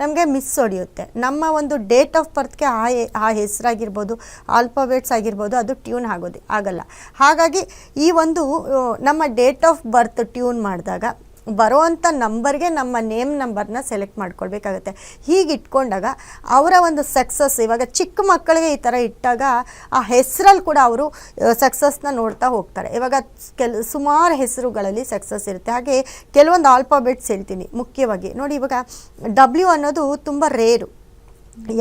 ನಮಗೆ ಮಿಸ್ ಹೊಡೆಯುತ್ತೆ. ನಮ್ಮ ಒಂದು ಡೇಟ್ ಆಫ್ ಬರ್ತ್ಗೆ ಆ ಆ ಹೆಸರಾಗಿರ್ಬೋದು ಆಲ್ಫಾಬೆಟ್ಸ್ ಆಗಿರ್ಬೋದು, ಅದು ಟ್ಯೂನ್ ಆಗೋದು, ಆಗಲ್ಲ. ಹಾಗಾಗಿ ಈ ಒಂದು ನಮ್ಮ ಡೇಟ್ ಆಫ್ ಬರ್ತ್ ಟ್ಯೂನ್ ಮಾಡಿದಾಗ ಬರೋವಂಥ ನಂಬರ್ಗೆ ನಮ್ಮ ನೇಮ್ ನಂಬರ್ನ ಸೆಲೆಕ್ಟ್ ಮಾಡ್ಕೊಳ್ಬೇಕಾಗತ್ತೆ. ಹೀಗೆ ಇಟ್ಕೊಂಡಾಗ ಅವರ ಒಂದು ಸಕ್ಸಸ್ ಇವಾಗ ಚಿಕ್ಕ ಮಕ್ಕಳಿಗೆ ಈ ಥರ ಇಟ್ಟಾಗ ಆ ಹೆಸರಲ್ಲಿ ಕೂಡ ಅವರು ಸಕ್ಸಸ್ನ ನೋಡ್ತಾ ಹೋಗ್ತಾರೆ. ಇವಾಗ ಕೆಲ, ಸುಮಾರು ಹೆಸರುಗಳಲ್ಲಿ ಸಕ್ಸಸ್ ಇರುತ್ತೆ. ಹಾಗೆ ಕೆಲವೊಂದು ಆಲ್ಫಾಬೆಟ್ಸ್ ಹೇಳ್ತೀನಿ ಮುಖ್ಯವಾಗಿ. ನೋಡಿ ಇವಾಗ ಡಬ್ಲ್ಯೂ ಅನ್ನೋದು ತುಂಬ ರೇರು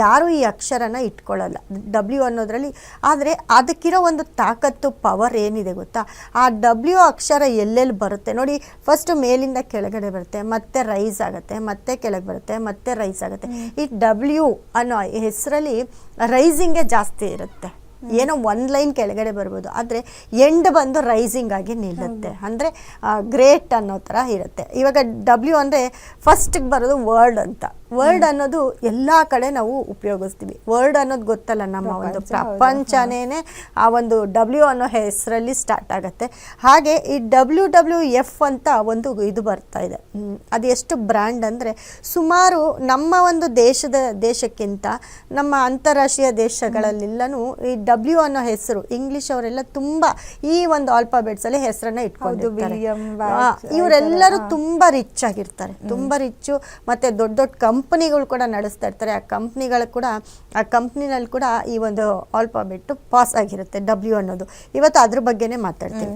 ಯಾರು ಈ ಅಕ್ಷರನ ಇಟ್ಕೊಳ್ಳಲ್ಲ. ಡಬ್ಲ್ಯೂ ಅನ್ನೋದರಲ್ಲಿ. ಆದರೆ ಅದಕ್ಕಿರೋ ಒಂದು ತಾಕತ್ತು ಪವರ್ ಏನಿದೆ ಗೊತ್ತಾ? ಆ ಡಬ್ಲ್ಯೂ ಅಕ್ಷರ ಎಲ್ಲೆಲ್ಲಿ ಬರುತ್ತೆ? ನೋಡಿ ಫಸ್ಟ್ ಮೇಲಿಂದ ಕೆಳಗಡೆ ಬರುತ್ತೆ. ಮತ್ತೆ ರೈಸ್ ಆಗುತ್ತೆ ಮತ್ತೆ ಕೆಳಗೆ ಬರುತ್ತೆ ಮತ್ತೆ ರೈಸ್ ಆಗುತ್ತೆ. ಈ ಡಬ್ಲ್ಯೂ ಅನ್ನೋ ಹೆಸರಲ್ಲಿ ರೈಸಿಂಗೇ ಜಾಸ್ತಿ ಇರುತ್ತೆ. ಏನೋ ಒಂದು ಲೈನ್ ಕೆಳಗಡೆ ಬರ್ಬೋದು. ಆದರೆ ಎಂಡ್ ಬಂದು ರೈಸಿಂಗ್ ಆಗಿ ನಿಲ್ಲುತ್ತೆ. ಅಂದರೆ ಗ್ರೇಟ್ ಅನ್ನೋ ಥರ ಇರುತ್ತೆ. ಇವಾಗ ಡಬ್ಲ್ಯೂ ಅಂದರೆ ಫಸ್ಟಿಗೆ ಬರೋದು ವರ್ಡ್ ಅಂತ. ವರ್ಡ್ ಅನ್ನೋದು ಎಲ್ಲ ಕಡೆ ನಾವು ಉಪಯೋಗಿಸ್ತೀವಿ. ವರ್ಡ್ ಅನ್ನೋದು ಗೊತ್ತಲ್ಲ ನಮ್ಮ ಒಂದು ಪ್ರಪಂಚ, ಪ್ರಪಂಚನೇ ಆ ಒಂದು ಡಬ್ಲ್ಯೂ ಅನ್ನೋ ಹೆಸರಲ್ಲಿ ಸ್ಟಾರ್ಟ್ ಆಗುತ್ತೆ. ಹಾಗೆ ಈ ಡಬ್ಲ್ಯೂ ಡಬ್ಲ್ಯೂ ಎಫ್ ಅಂತ ಒಂದು ಇದು ಬರ್ತಾ ಇದೆ. ಅದು ಎಷ್ಟು ಬ್ರ್ಯಾಂಡ್ ಅಂದರೆ ಸುಮಾರು ನಮ್ಮ ಒಂದು ದೇಶದ ದೇಶಕ್ಕಿಂತ ನಮ್ಮ ಅಂತಾರಾಷ್ಟ್ರೀಯ ದೇಶಗಳಲ್ಲೆಲ್ಲನೂ ಈ ಡಬ್ಲ್ಯೂ ಅನ್ನೋ ಹೆಸರು ಇಂಗ್ಲಿಷ್ ಅವರೆಲ್ಲ ತುಂಬ ಈ ಒಂದು ಆಲ್ಫಾಬೆಟ್ಸಲ್ಲಿ ಹೆಸರನ್ನ ಇಟ್ಕೊಂಡು ಇವರೆಲ್ಲರೂ ತುಂಬ ರಿಚ್ ಆಗಿರ್ತಾರೆ. ತುಂಬ ರಿಚ್ಚು ಮತ್ತು ದೊಡ್ಡ ದೊಡ್ಡ ಕಂಪ್ನಿಗಳು ಕೂಡ ನಡೆಸ್ತಾ ಇರ್ತಾರೆ. ಆ ಕಂಪ್ನಿಗಳು ಕೂಡ, ಆ ಕಂಪ್ನಿನಲ್ಲಿ ಕೂಡ ಈ ಒಂದು ಆಲ್ಫಾಬೆಟ್ ಪಾಸ್ ಆಗಿರುತ್ತೆ ಡಬ್ಲ್ಯೂ ಅನ್ನೋದು. ಇವತ್ತು ಅದ್ರ ಬಗ್ಗೆನೇ ಮಾತಾಡ್ತೀವಿ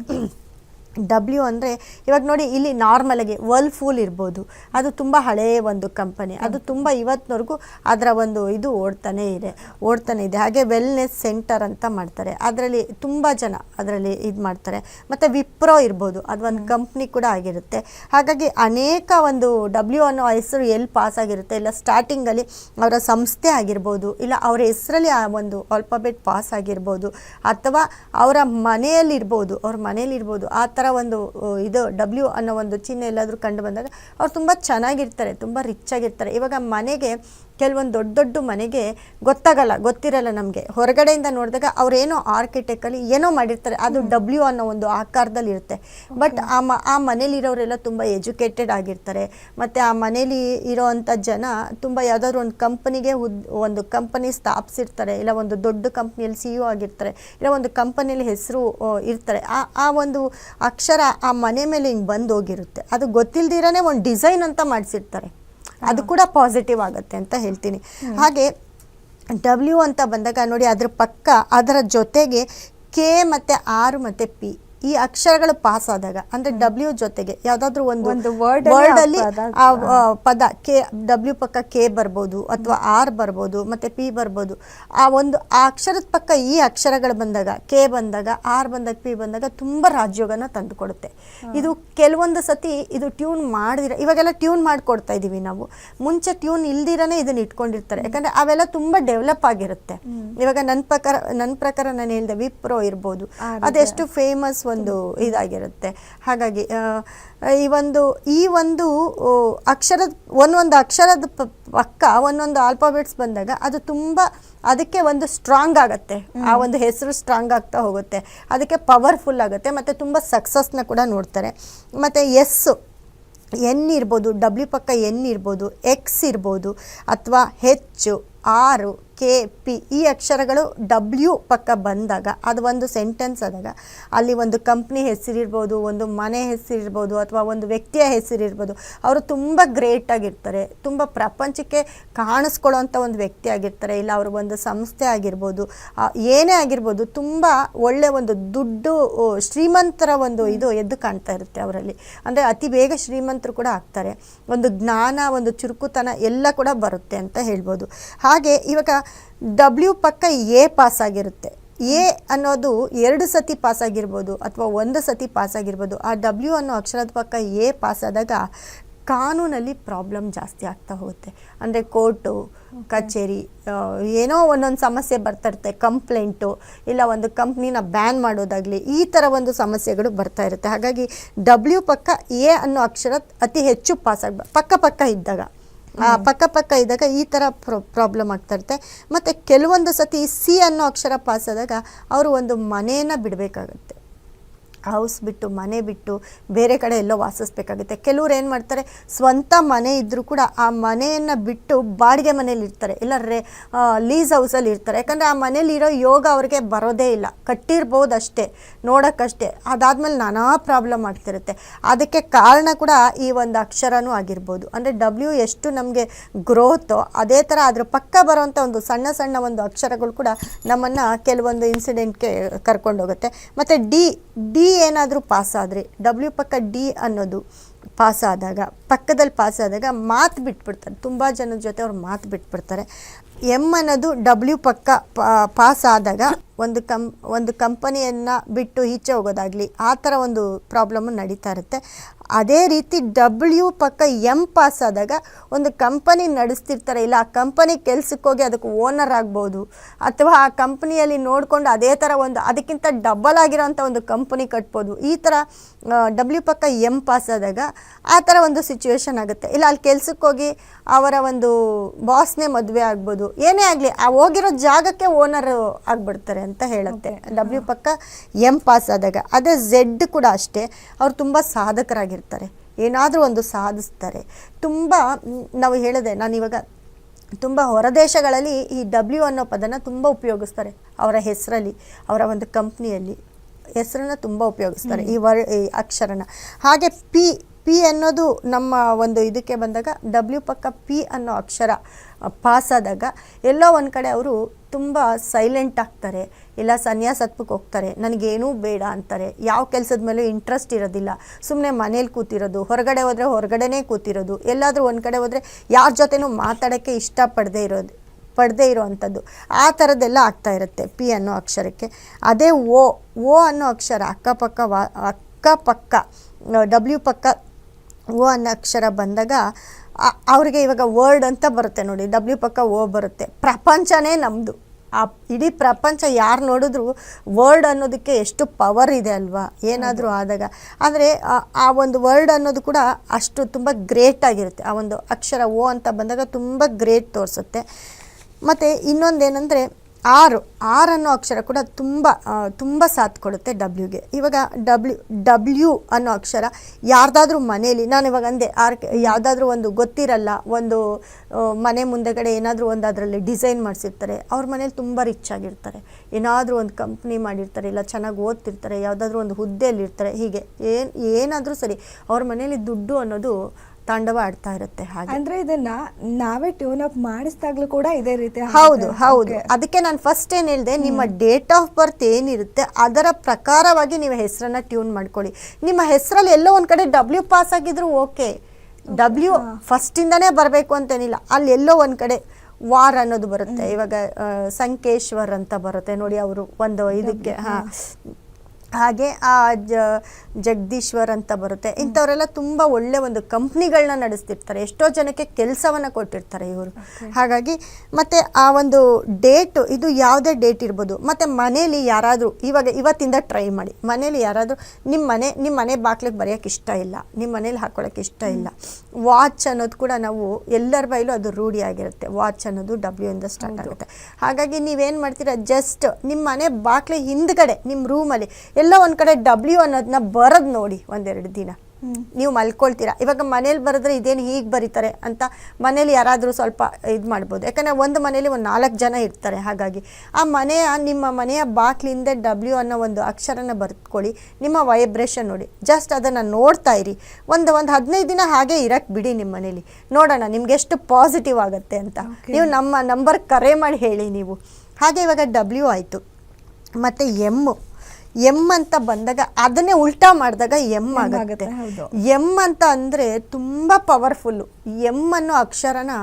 ಡಬ್ಲ್ಯೂ ಅಂದರೆ ಇವಾಗ ನೋಡಿ ಇಲ್ಲಿ ನಾರ್ಮಲಾಗಿ ವರ್ಲ್ಫೂಲ್ ಇರ್ಬೋದು. ಅದು ತುಂಬ ಹಳೆಯ ಒಂದು ಕಂಪನಿ ಅದು ತುಂಬ ಇವತ್ತಿನವರೆಗೂ ಅದರ ಒಂದು ಇದು ಓಡ್ತಾನೆ ಇದೆ. ಓಡ್ತಾನೆ ಇದೆ. ಹಾಗೆ ವೆಲ್ನೆಸ್ ಸೆಂಟರ್ ಅಂತ ಮಾಡ್ತಾರೆ. ಅದರಲ್ಲಿ ತುಂಬ ಜನ ಅದರಲ್ಲಿ ಇದು ಮಾಡ್ತಾರೆ. ಮತ್ತು ವಿಪ್ರೋ ಇರ್ಬೋದು. ಅದು ಒಂದು ಕಂಪ್ನಿ ಕೂಡ ಆಗಿರುತ್ತೆ. ಹಾಗಾಗಿ ಅನೇಕ ಒಂದು ಡಬ್ಲ್ಯೂ ಅನ್ನೋ ಹೆಸರು ಎಲ್ಲಿ ಪಾಸ್ ಆಗಿರುತ್ತೆ ಇಲ್ಲ ಸ್ಟಾರ್ಟಿಂಗಲ್ಲಿ ಅವರ ಸಂಸ್ಥೆ ಆಗಿರ್ಬೋದು ಇಲ್ಲ ಅವರ ಹೆಸರಲ್ಲಿ ಆ ಒಂದು ಆಲ್ಫಾಬೆಟ್ ಪಾಸ್ ಆಗಿರ್ಬೋದು ಅಥವಾ ಅವರ ಮನೆಯಲ್ಲಿರ್ಬೋದು ಅವ್ರ ಮನೆಯಲ್ಲಿರ್ಬೋದು ಆ ಥರ ಒಂದು ಇದು ಡಬ್ಲ್ಯೂ ಅನ್ನೋ ಒಂದು ಚಿಹ್ನೆ ಎಲ್ಲಾದರೂ ಕಂಡು ಬಂದಾಗ ಅವ್ರು ತುಂಬ ಚೆನ್ನಾಗಿರ್ತಾರೆ, ತುಂಬ ರಿಚ್ ಆಗಿರ್ತಾರೆ. ಇವಾಗ ಮನೆಗೆ ಕೆಲವೊಂದು ದೊಡ್ಡ ದೊಡ್ಡ ಮನೆಗೆ ಗೊತ್ತಾಗಲ್ಲ ಗೊತ್ತಿರಲ್ಲ ನಮಗೆ. ಹೊರಗಡೆಯಿಂದ ನೋಡಿದಾಗ ಅವರೇನೋ ಆರ್ಕಿಟೆಕ್ಟಲ್ಲಿ ಏನೋ ಮಾಡಿರ್ತಾರೆ ಅದು ಡಬ್ಲ್ಯೂ ಅನ್ನೋ ಒಂದು ಆಕಾರದಲ್ಲಿ ಇರುತ್ತೆ ಬಟ್ ಆ ಮ ಆ ಮನೇಲಿರೋರೆಲ್ಲ ತುಂಬ ಎಜುಕೇಟೆಡ್ ಆಗಿರ್ತಾರೆ. ಮತ್ತು ಆ ಮನೇಲಿ ಇರೋವಂಥ ಜನ ತುಂಬ ಯಾವುದಾದ್ರು ಒಂದು ಕಂಪನಿಗೆ ಒಂದು ಕಂಪನಿ ಸ್ಥಾಪಿಸಿರ್ತಾರೆ ಇಲ್ಲ ಒಂದು ದೊಡ್ಡ ಕಂಪ್ನಿಯಲ್ಲಿ ಸಿ ಇ ಆಗಿರ್ತಾರೆ ಇಲ್ಲ ಒಂದು ಕಂಪನಿಯಲ್ಲಿ ಹೆಸರು ಇರ್ತಾರೆ. ಆ ಆ ಒಂದು ಅಕ್ಷರ ಆ ಮನೆ ಮೇಲೆ ಹಿಂಗೆ ಬಂದು ಹೋಗಿರುತ್ತೆ. ಅದು ಗೊತ್ತಿಲ್ದಿರನೇ ಒಂದು ಡಿಸೈನ್ ಅಂತ ಮಾಡಿಸಿರ್ತಾರೆ. ಅದು ಕೂಡ ಪಾಸಿಟಿವ್ ಆಗುತ್ತೆ ಅಂತ ಹೇಳ್ತೀನಿ. ಹಾಗೆ ಡಬ್ಲ್ಯೂ ಅಂತ ಬಂದಾಗ ನೋಡಿ ಅದ್ರ ಪಕ್ಕ ಅದರ ಜೊತೆಗೆ ಕೆ ಮತ್ತು ಆರ್ ಮತ್ತು ಪಿ ಈ ಅಕ್ಷರಗಳು ಪಾಸ್ ಆದಾಗ ಅಂದ್ರೆ ಡಬ್ಲ್ಯೂ ಜೊತೆಗೆ ಯಾವ್ದಾದ್ರು ಒಂದು ಒಂದು ವರ್ಡ್ ಅಲ್ಲಿ ಪದ- ಆ ಆ, ಪದ ಕೆ ಡಬ್ಲ್ಯೂ ಪಕ್ಕ ಕೆ ಬರ್ಬೋದು ಅಥವಾ ಆರ್ ಬರ್ಬೋದು ಮತ್ತೆ ಪಿ ಬರ್ಬೋದು. ಆ ಒಂದು ಆ ಅಕ್ಷರದ ಪಕ್ಕ ಈ ಅಕ್ಷರಗಳು ಬಂದಾಗ ಕೆ ಬಂದಾಗ ಆರ್ ಬಂದಾಗ ಪಿ ಬಂದಾಗ ತುಂಬಾ ರಾಜ್ಯೋಗನ ತಂದು ಕೊಡುತ್ತೆ ಇದು ಕೆಲವೊಂದು ಸತಿ ಇದು ಟ್ಯೂನ್ ಮಾಡಿದಿರ ಇವಾಗೆಲ್ಲ ಟ್ಯೂನ್ ಮಾಡ್ಕೊಡ್ತಾ ಇದೀವಿ ನಾವು. ಮುಂಚೆ ಟ್ಯೂನ್ ಇಲ್ದಿರನೇ ಇದನ್ನ ಇಟ್ಕೊಂಡಿರ್ತಾರೆ. ಯಾಕಂದ್ರೆ ಅವೆಲ್ಲ ತುಂಬಾ ಡೆವಲಪ್ ಆಗಿರುತ್ತೆ. ಇವಾಗ ನನ್ನ ಪ್ರಕಾರ ನನ್ನ ಪ್ರಕಾರ ನಾನು ಹೇಳಿದೆ ವಿಪ್ರೋ ಇರ್ಬೋದು. ಅದೆಷ್ಟು ಫೇಮಸ್ ಒಂದು ಇದಾಗಿರುತ್ತೆ. ಹಾಗಾಗಿ ಈ ಒಂದು ಈ ಒಂದು ಅಕ್ಷರದ ಒಂದೊಂದು ಅಕ್ಷರದ ಪಕ್ಕ ಒಂದೊಂದು ಆಲ್ಫಾಬೆಟ್ಸ್ ಬಂದಾಗ ಅದು ತುಂಬ ಅದಕ್ಕೆ ಒಂದು ಸ್ಟ್ರಾಂಗ್ ಆಗುತ್ತೆ. ಆ ಒಂದು ಹೆಸರು ಸ್ಟ್ರಾಂಗ್ ಆಗ್ತಾ ಹೋಗುತ್ತೆ. ಅದಕ್ಕೆ ಪವರ್ಫುಲ್ ಆಗುತ್ತೆ. ಮತ್ತು ತುಂಬ ಸಕ್ಸಸ್ನ ಕೂಡ ನೋಡ್ತಾರೆ. ಮತ್ತು ಎಸ್ಸು ಎನ್ ಇರ್ಬೋದು ಡಬ್ಲ್ಯೂ ಪಕ್ಕ ಎನ್ ಇರ್ಬೋದು ಎಕ್ಸ್ ಇರ್ಬೋದು ಅಥವಾ ಹೆಚ್ಚು ಆರು ಕೆ ಪಿ, ಈ ಅಕ್ಷರಗಳು ಡಬ್ಲ್ಯೂ ಪಕ್ಕ ಬಂದಾಗ, ಅದು ಒಂದು ಸೆಂಟೆನ್ಸ್ ಆದಾಗ, ಅಲ್ಲಿ ಒಂದು ಕಂಪ್ನಿ ಹೆಸರಿರ್ಬೋದು, ಒಂದು ಮನೆ ಹೆಸರಿರ್ಬೋದು, ಅಥವಾ ಒಂದು ವ್ಯಕ್ತಿಯ ಹೆಸರಿರ್ಬೋದು, ಅವರು ತುಂಬ ಗ್ರೇಟ್ ಆಗಿರ್ತಾರೆ. ತುಂಬ ಪ್ರಪಂಚಕ್ಕೆ ಕಾಣಿಸ್ಕೊಳ್ಳೋಂಥ ಒಂದು ವ್ಯಕ್ತಿ ಆಗಿರ್ತಾರೆ, ಇಲ್ಲ ಅವರು ಒಂದು ಸಂಸ್ಥೆ ಆಗಿರ್ಬೋದು ಏನೇ ಆಗಿರ್ಬೋದು, ತುಂಬ ಒಳ್ಳೆ ಒಂದು ದುಡ್ಡು ಶ್ರೀಮಂತರ ಒಂದು ಇದು ಎದ್ದು ಕಾಣ್ತಾ ಇರುತ್ತೆ ಅವರಲ್ಲಿ. ಅಂದರೆ ಅತಿ ಬೇಗ ಶ್ರೀಮಂತರು ಕೂಡ ಆಗ್ತಾರೆ. ಒಂದು ಜ್ಞಾನ, ಒಂದು ಚುರುಕುತನ ಎಲ್ಲ ಕೂಡ ಬರುತ್ತೆ ಅಂತ ಹೇಳ್ಬೋದು. ಹಾಗೆ ಇವಾಗ ಡಬ್ಲ್ಯೂ ಪಕ್ಕ ಎ ಪಾಸ್ ಆಗಿರುತ್ತೆ. ಎ ಅನ್ನೋದು ಎರಡು ಸತಿ ಪಾಸ್ ಆಗಿರ್ಬೋದು ಅಥವಾ ಒಂದು ಸತಿ ಪಾಸ್ ಆಗಿರ್ಬೋದು. ಆ ಡಬ್ಲ್ಯೂ ಅನ್ನೋ ಅಕ್ಷರದ ಪಕ್ಕ ಎ ಪಾಸ್ ಆದಾಗ ಕಾನೂನಲ್ಲಿ ಪ್ರಾಬ್ಲಮ್ ಜಾಸ್ತಿ ಆಗ್ತಾ ಹೋಗುತ್ತೆ. ಅಂದರೆ ಕೋರ್ಟು ಕಚೇರಿ ಏನೋ ಒಂದೊಂದು ಸಮಸ್ಯೆ ಬರ್ತಾ ಇರುತ್ತೆ. ಕಂಪ್ಲೇಂಟು ಇಲ್ಲ ಒಂದು ಕಂಪ್ನಿನ ಬ್ಯಾನ್ ಮಾಡೋದಾಗಲಿ ಈ ಥರ ಒಂದು ಸಮಸ್ಯೆಗಳು ಬರ್ತಾ ಇರುತ್ತೆ. ಹಾಗಾಗಿ ಡಬ್ಲ್ಯೂ ಪಕ್ಕ ಎ ಅನ್ನೋ ಅಕ್ಷರ ಅತಿ ಹೆಚ್ಚು ಪಾಸ್ ಆಗ ಪಕ್ಕ ಪಕ್ಕ ಇದ್ದಾಗ. ಪಕ್ಕ ಪಕ್ಕ ಇದ್ದಾಗ ಈ ಥರ ಪ್ರಾಬ್ಲಮ್ ಆಗ್ತಾ ಇರುತ್ತೆ. ಮತ್ತು ಕೆಲವೊಂದು ಸತಿ ಸಿ ಅನ್ನೋ ಅಕ್ಷರ ಪಾಸ್ ಆದಾಗ ಅವರು ಒಂದು ಮನೆಯನ್ನು ಬಿಡಬೇಕಾಗತ್ತೆ. ಹೌಸ್ ಬಿಟ್ಟು, ಮನೆ ಬಿಟ್ಟು, ಬೇರೆ ಕಡೆ ಎಲ್ಲೋ ವಾಸಿಸ್ಬೇಕಾಗುತ್ತೆ. ಕೆಲವ್ರು ಏನು ಮಾಡ್ತಾರೆ, ಸ್ವಂತ ಮನೆ ಇದ್ದರೂ ಕೂಡ ಆ ಮನೆಯನ್ನು ಬಿಟ್ಟು ಬಾಡಿಗೆ ಮನೇಲಿ ಇರ್ತಾರೆ. ಇಲ್ಲ ರೇ ಲೀಸ್ ಹೌಸಲ್ಲಿ ಇರ್ತಾರೆ. ಯಾಕಂದರೆ ಆ ಮನೇಲಿರೋ ಯೋಗ ಅವ್ರಿಗೆ ಬರೋದೇ ಇಲ್ಲ. ಕಟ್ಟಿರ್ಬೋದು ಅಷ್ಟೇ ನೋಡೋಕ್ಕಷ್ಟೇ. ಅದಾದಮೇಲೆ ನಾನಾ ಪ್ರಾಬ್ಲಮ್ ಆಗ್ತಿರುತ್ತೆ. ಅದಕ್ಕೆ ಕಾರಣ ಕೂಡ ಈ ಒಂದು ಅಕ್ಷರನೂ ಆಗಿರ್ಬೋದು. ಅಂದರೆ ಡಬ್ಲ್ಯೂ ಎಷ್ಟು ನಮಗೆ ಗ್ರೋತೋ ಅದೇ ಥರ ಅದ್ರ ಪಕ್ಕ ಬರೋವಂಥ ಒಂದು ಸಣ್ಣ ಸಣ್ಣ ಒಂದು ಅಕ್ಷರಗಳು ಕೂಡ ನಮ್ಮನ್ನು ಕೆಲವೊಂದು ಇನ್ಸಿಡೆಂಟ್ಗೆ ಕರ್ಕೊಂಡೋಗುತ್ತೆ. ಮತ್ತು ಡಿ ಡಿ ಏನಾದರೂ ಪಾಸಾದರೆ ಡಬ್ಲ್ಯೂ ಪಕ್ಕ ಡಿ ಅನ್ನೋದು ಪಾಸಾದಾಗ ಪಕ್ಕದಲ್ಲಿ ಪಾಸಾದಾಗ ಮಾತು ಬಿಟ್ಬಿಡ್ತಾರೆ. ತುಂಬ ಜನದ ಜೊತೆ ಅವ್ರು ಮಾತು ಬಿಟ್ಬಿಡ್ತಾರೆ. ಎಂ ಅನ್ನೋದು ಡಬ್ಲ್ಯೂ ಪಕ್ಕ ಪಾಸ್ ಆದಾಗ ಒಂದು ಕಂ, ಒಂದು ಕಂಪನಿಯನ್ನು ಬಿಟ್ಟು ಈಚೆ ಹೋಗೋದಾಗಲಿ, ಆ ಥರ ಒಂದು ಪ್ರಾಬ್ಲಮ್ಮು ನಡೀತಾ ಇರುತ್ತೆ. ಅದೇ ರೀತಿ ಡಬ್ಲ್ಯೂ ಪಕ್ಕ ಎಂ ಪಾಸ್ ಆದಾಗ ಒಂದು ಕಂಪನಿ ನಡೆಸ್ತಿರ್ತಾರೆ. ಇಲ್ಲ, ಆ ಕಂಪನಿ ಕೆಲ್ಸಕ್ಕೆ ಹೋಗಿ ಅದಕ್ಕೆ ಓನರ್ ಆಗ್ಬೋದು. ಅಥವಾ ಆ ಕಂಪನಿಯಲ್ಲಿ ನೋಡಿಕೊಂಡು ಅದೇ ಥರ ಒಂದು ಅದಕ್ಕಿಂತ ಡಬಲ್ ಆಗಿರೋಂಥ ಒಂದು ಕಂಪನಿ ಕಟ್ಬೋದು. ಈ ಥರ ಡಬ್ಲ್ಯೂ ಪಕ್ಕ ಎಂ ಪಾಸ್ ಆದಾಗ ಆ ಥರ ಒಂದು ಸಿಚುವೇಶನ್ ಆಗುತ್ತೆ. ಇಲ್ಲ ಅಲ್ಲಿ ಕೆಲ್ಸಕ್ಕೆ ಹೋಗಿ ಅವರ ಒಂದು ಬಾಸ್ನೇ ಮದುವೆ ಆಗ್ಬೋದು. ಏನೇ ಆಗಲಿ ಆ ಹೋಗಿರೋ ಜಾಗಕ್ಕೆ ಓನರ್ ಆಗಿಬಿಡ್ತಾರೆ ಅಂತ ಹೇಳುತ್ತೆ. ಡಬ್ಲ್ಯೂ ಪಕ್ಕ ಎಂ ಪಾಸ್ ಆದಾಗ. ಅದೇ ಝೆಡ್ ಕೂಡ ಅಷ್ಟೇ. ಅವ್ರು ತುಂಬ ಸಾಧಕರಾಗಿರ್ತಾರೆ. ಏನಾದರೂ ಒಂದು ಸಾಧಿಸ್ತಾರೆ. ತುಂಬ ನಾವು ಹೇಳಿದೆ ನಾನು ಇವಾಗ ತುಂಬ ಹೊರದೇಶಗಳಲ್ಲಿ ಈ ಡಬ್ಲ್ಯೂ ಅನ್ನೋ ಪದನ ತುಂಬ ಉಪಯೋಗಿಸ್ತಾರೆ. ಅವರ ಹೆಸರಲ್ಲಿ ಅವರ ಒಂದು ಕಂಪ್ನಿಯಲ್ಲಿ ಹೆಸರನ್ನ ತುಂಬ ಉಪಯೋಗಿಸ್ತಾರೆ ಈ ವರ್ ಈ ಅಕ್ಷರನ. ಹಾಗೆ ಪಿ ಪಿ ಅನ್ನೋದು ನಮ್ಮ ಒಂದು ಇದಕ್ಕೆ ಬಂದಾಗ ಡಬ್ಲ್ಯೂ ಪಕ್ಕ ಪಿ ಅನ್ನೋ ಅಕ್ಷರ ಪಾಸಾದಾಗ ಆದಾಗ ಎಲ್ಲೋ ಒಂದು ಕಡೆ ಅವರು ತುಂಬ ಸೈಲೆಂಟ್ ಆಗ್ತಾರೆ ಇಲ್ಲ ಸನ್ಯಾಸತ್ವಕ್ಕೆ ಹೋಗ್ತಾರೆ ನನಗೇನೂ ಬೇಡ ಅಂತಾರೆ ಯಾವ ಕೆಲಸದ ಮೇಲೂ ಇಂಟ್ರೆಸ್ಟ್ ಇರೋದಿಲ್ಲ ಸುಮ್ಮನೆ ಮನೇಲಿ ಕೂತಿರೋದು ಹೊರಗಡೆ ಹೋದರೆ ಹೊರಗಡೆನೇ ಕೂತಿರೋದು ಎಲ್ಲಾದರೂ ಒಂದು ಕಡೆ ಹೋದರೆ ಯಾರ ಜೊತೆನೂ ಮಾತಾಡೋಕ್ಕೆ ಇಷ್ಟಪಡದೇ ಇರೋದು ಪಡದೇ ಇರೋವಂಥದ್ದು. ಆ ಥರದ್ದೆಲ್ಲ ಆಗ್ತಾ ಇರುತ್ತೆ ಪಿ ಅನ್ನೋ ಅಕ್ಷರಕ್ಕೆ. ಅದೇ ಓ ಓ ಅನ್ನೋ ಅಕ್ಷರ ಅಕ್ಕಪಕ್ಕ ವಾ ಅಕ್ಕಪಕ್ಕ ಡಬ್ಲ್ಯೂ ಪಕ್ಕ ಓ ಅನ್ನೋ ಅಕ್ಷರ ಬಂದಾಗ ಅವ್ರಿಗೆ ಇವಾಗ ವರ್ಡ್ ಅಂತ ಬರುತ್ತೆ ನೋಡಿ. ಡಬ್ಲ್ಯೂ ಪಕ್ಕ ಓ ಬರುತ್ತೆ. ಪ್ರಪಂಚನೇ ನಮ್ಮದು ಆ ಇಡೀ ಪ್ರಪಂಚ ಯಾರು ನೋಡಿದ್ರು ವರ್ಡ್ ಅನ್ನೋದಕ್ಕೆ ಎಷ್ಟು ಪವರ್ ಇದೆ ಅಲ್ವಾ? ಏನಾದರೂ ಆದಾಗ. ಆದರೆ ಆ ಒಂದು ವರ್ಡ್ ಅನ್ನೋದು ಕೂಡ ಅಷ್ಟು ತುಂಬ ಗ್ರೇಟ್ ಆಗಿರುತ್ತೆ. ಆ ಒಂದು ಅಕ್ಷರ ಓ ಅಂತ ಬಂದಾಗ ತುಂಬ ಗ್ರೇಟ್ ತೋರಿಸುತ್ತೆ. ಮತ್ತು ಇನ್ನೊಂದೇನೆಂದರೆ ಆರು ಆರ್ ಅನ್ನೋ ಅಕ್ಷರ ಕೂಡ ತುಂಬ ತುಂಬ ಸಾಥ್ ಕೊಡುತ್ತೆ ಡಬ್ಲ್ಯೂಗೆ ಇವಾಗ ಡಬ್ಲ್ಯೂ ಡಬ್ಲ್ಯೂ ಅನ್ನೋ ಅಕ್ಷರ ಯಾರ್ದಾದ್ರೂ ಮನೇಲಿ, ನಾನು ಇವಾಗ ಅಂದೆ, ಆರ್, ಯಾವುದಾದ್ರೂ ಒಂದು ಗೊತ್ತಿರಲ್ಲ, ಒಂದು ಮನೆ ಮುಂದೆಗಡೆ ಏನಾದರೂ ಒಂದು ಅದರಲ್ಲಿ ಡಿಸೈನ್ ಮಾಡಿಸಿರ್ತಾರೆ, ಅವ್ರ ಮನೇಲಿ ತುಂಬ ರಿಚ್ ಆಗಿರ್ತಾರೆ. ಏನಾದರೂ ಒಂದು ಕಂಪ್ನಿ ಮಾಡಿರ್ತಾರೆ, ಇಲ್ಲ ಚೆನ್ನಾಗಿ ಓದ್ತಿರ್ತಾರೆ, ಯಾವುದಾದ್ರೂ ಒಂದು ಹುದ್ದೆಯಲ್ಲಿರ್ತಾರೆ, ಹೀಗೆ, ಏನು, ಏನಾದರೂ ಸರಿ, ಅವ್ರ ಮನೇಲಿ ದುಡ್ಡು ಅನ್ನೋದು ತಾಂಡವ ಆಡ್ತಾ ಇರುತ್ತೆ ಹಾಗೆ. ಅಂದ್ರೆ ಇದನ್ನ ನಾವೇ ಟ್ಯೂನ್ ಅಪ್ ಮಾಡಿಸಿದಾಗ್ಲೂ ಕೂಡ ಇದೇ ರೀತಿ ಹೌದು. ಹೌದು. ಅದಕ್ಕೆ ನಾನು ಫಸ್ಟ್ ಏನು ಹೇಳಿದೆ ನಿಮ್ಮ ಡೇಟ್ ಆಫ್ ಬರ್ತ್ ಏನಿರುತ್ತೆ ಅದರ ಪ್ರಕಾರವಾಗಿ ನೀವು ಹೆಸರನ್ನ ಟ್ಯೂನ್ ಮಾಡ್ಕೊಳ್ಳಿ. ನಿಮ್ಮ ಹೆಸರಲ್ಲಿ ಎಲ್ಲೋ ಒಂದ್ ಕಡೆ ಡಬ್ಲ್ಯೂ ಪಾಸ್ ಆಗಿದ್ರು ಓಕೆ ಡಬ್ಲ್ಯೂ ಫಸ್ಟ್ ಇಂದಾನೇ ಬರಬೇಕು ಅಂತೇನಿಲ್ಲ. ಅಲ್ಲಿ ಎಲ್ಲೋ ಒಂದ್ ಕಡೆ ವಾರ್ ಅನ್ನೋದು ಬರುತ್ತೆ. ಇವಾಗ ಸಂಕೇಶ್ವರ್ ಅಂತ ಬರುತ್ತೆ. ನೋಡಿ ಅವರು ಒಂದು ಇದಕ್ಕೆ ಹಾಂ. ಹಾಗೆ ಆ ಜ ಜಗದೀಶ್ವರ್ ಅಂತ ಬರುತ್ತೆ. ಇಂಥವರೆಲ್ಲ ತುಂಬ ಒಳ್ಳೆ ಒಂದು ಕಂಪ್ನಿಗಳನ್ನ ನಡೆಸ್ತಿರ್ತಾರೆ. ಎಷ್ಟೋ ಜನಕ್ಕೆ ಕೆಲಸವನ್ನು ಕೊಟ್ಟಿರ್ತಾರೆ ಇವರು. ಹಾಗಾಗಿ ಮತ್ತು ಆ ಒಂದು ಡೇಟು ಇದು ಯಾವುದೇ ಡೇಟ್ ಇರ್ಬೋದು. ಮತ್ತು ಮನೇಲಿ ಯಾರಾದರೂ ಇವಾಗ ಇವತ್ತಿಂದ ಟ್ರೈ ಮಾಡಿ. ಮನೇಲಿ ಯಾರಾದರೂ ನಿಮ್ಮ ಮನೆ ನಿಮ್ಮ ಮನೆ ಬಾಗ್ಲಿಗೆ ಬರೆಯೋಕ್ಕೆ ಇಷ್ಟ ಇಲ್ಲ. ನಿಮ್ಮ ಮನೇಲಿ ಹಾಕೊಳಕ್ಕೆ ಇಷ್ಟ ಇಲ್ಲ. ವಾಚ್ ಅನ್ನೋದು ಕೂಡ ನಾವು ಎಲ್ಲರ ಬೈಲೂ ಅದು ರೂಢಿಯಾಗಿರುತ್ತೆ ವಾಚ್ ಅನ್ನೋದು ಡಬ್ಲ್ಯೂ ಇಂದ ಸ್ಟಾರ್ಟ್ ಆಗುತ್ತೆ. ಹಾಗಾಗಿ ನೀವೇನು ಮಾಡ್ತೀರಾ ಜಸ್ಟ್ ನಿಮ್ಮ ಮನೆ ಬಾಕ್ಲೆ ಹಿಂದ್ಗಡೆ ನಿಮ್ಮ ರೂಮಲ್ಲಿ ಎಲ್ಲ ಒಂದು ಕಡೆ ಡಬ್ಲ್ಯೂ ಅನ್ನೋದನ್ನ ಬರೋದು ನೋಡಿ ಒಂದೆರಡು ದಿನ. ನೀವು ಮಲ್ಕೊಳ್ತೀರಾ. ಇವಾಗ ಮನೇಲಿ ಬರೆದ್ರೆ ಇದೇನು ಹೀಗೆ ಬರೀತಾರೆ ಅಂತ ಮನೇಲಿ ಯಾರಾದರೂ ಸ್ವಲ್ಪ ಇದು ಮಾಡ್ಬೋದು. ಯಾಕಂದರೆ ಒಂದು ಮನೇಲಿ ಒಂದು ನಾಲ್ಕು ಜನ ಇರ್ತಾರೆ ಹಾಗಾಗಿ. ಆ ಮನೆಯ ನಿಮ್ಮ ಮನೆಯ ಬಾಕ್ಲಿಂದ ಡಬ್ಲ್ಯೂ ಅನ್ನೋ ಒಂದು ಅಕ್ಷರನ ಬರ್ತ್ಕೊಳ್ಳಿ ನಿಮ್ಮ ವೈಬ್ರೇಷನ್ ನೋಡಿ. ಜಸ್ಟ್ ಅದನ್ನು ನೋಡ್ತಾ ಇರಿ. ಒಂದು ಒಂದು ಹದಿನೈದು ದಿನ ಹಾಗೆ ಇರಕ್ಕೆ ಬಿಡಿ ನಿಮ್ಮ ಮನೇಲಿ. ನೋಡೋಣ ನಿಮ್ಗೆ ಎಷ್ಟು ಪಾಸಿಟಿವ್ ಆಗುತ್ತೆ ಅಂತ. ನೀವು ನಮ್ಮ ನಂಬರ್ ಕರೆ ಮಾಡಿ ಹೇಳಿ ನೀವು. ಹಾಗೆ ಇವಾಗ ಡಬ್ಲ್ಯೂ ಆಯಿತು. ಮತ್ತು ಎಮ್ಮು ಎಂ ಅಂತ ಬಂದಾಗ ಅದನ್ನೇ ಉಲ್ಟಾ ಮಾಡಿದಾಗ ಎಂ ಆಗುತ್ತೆ. ಎಂ. ಎಂ ಅಂತ ಅಂದರೆ ತುಂಬ ಪವರ್ಫುಲ್ಲು ಎಂ ಅನ್ನೋ ಅಕ್ಷರನ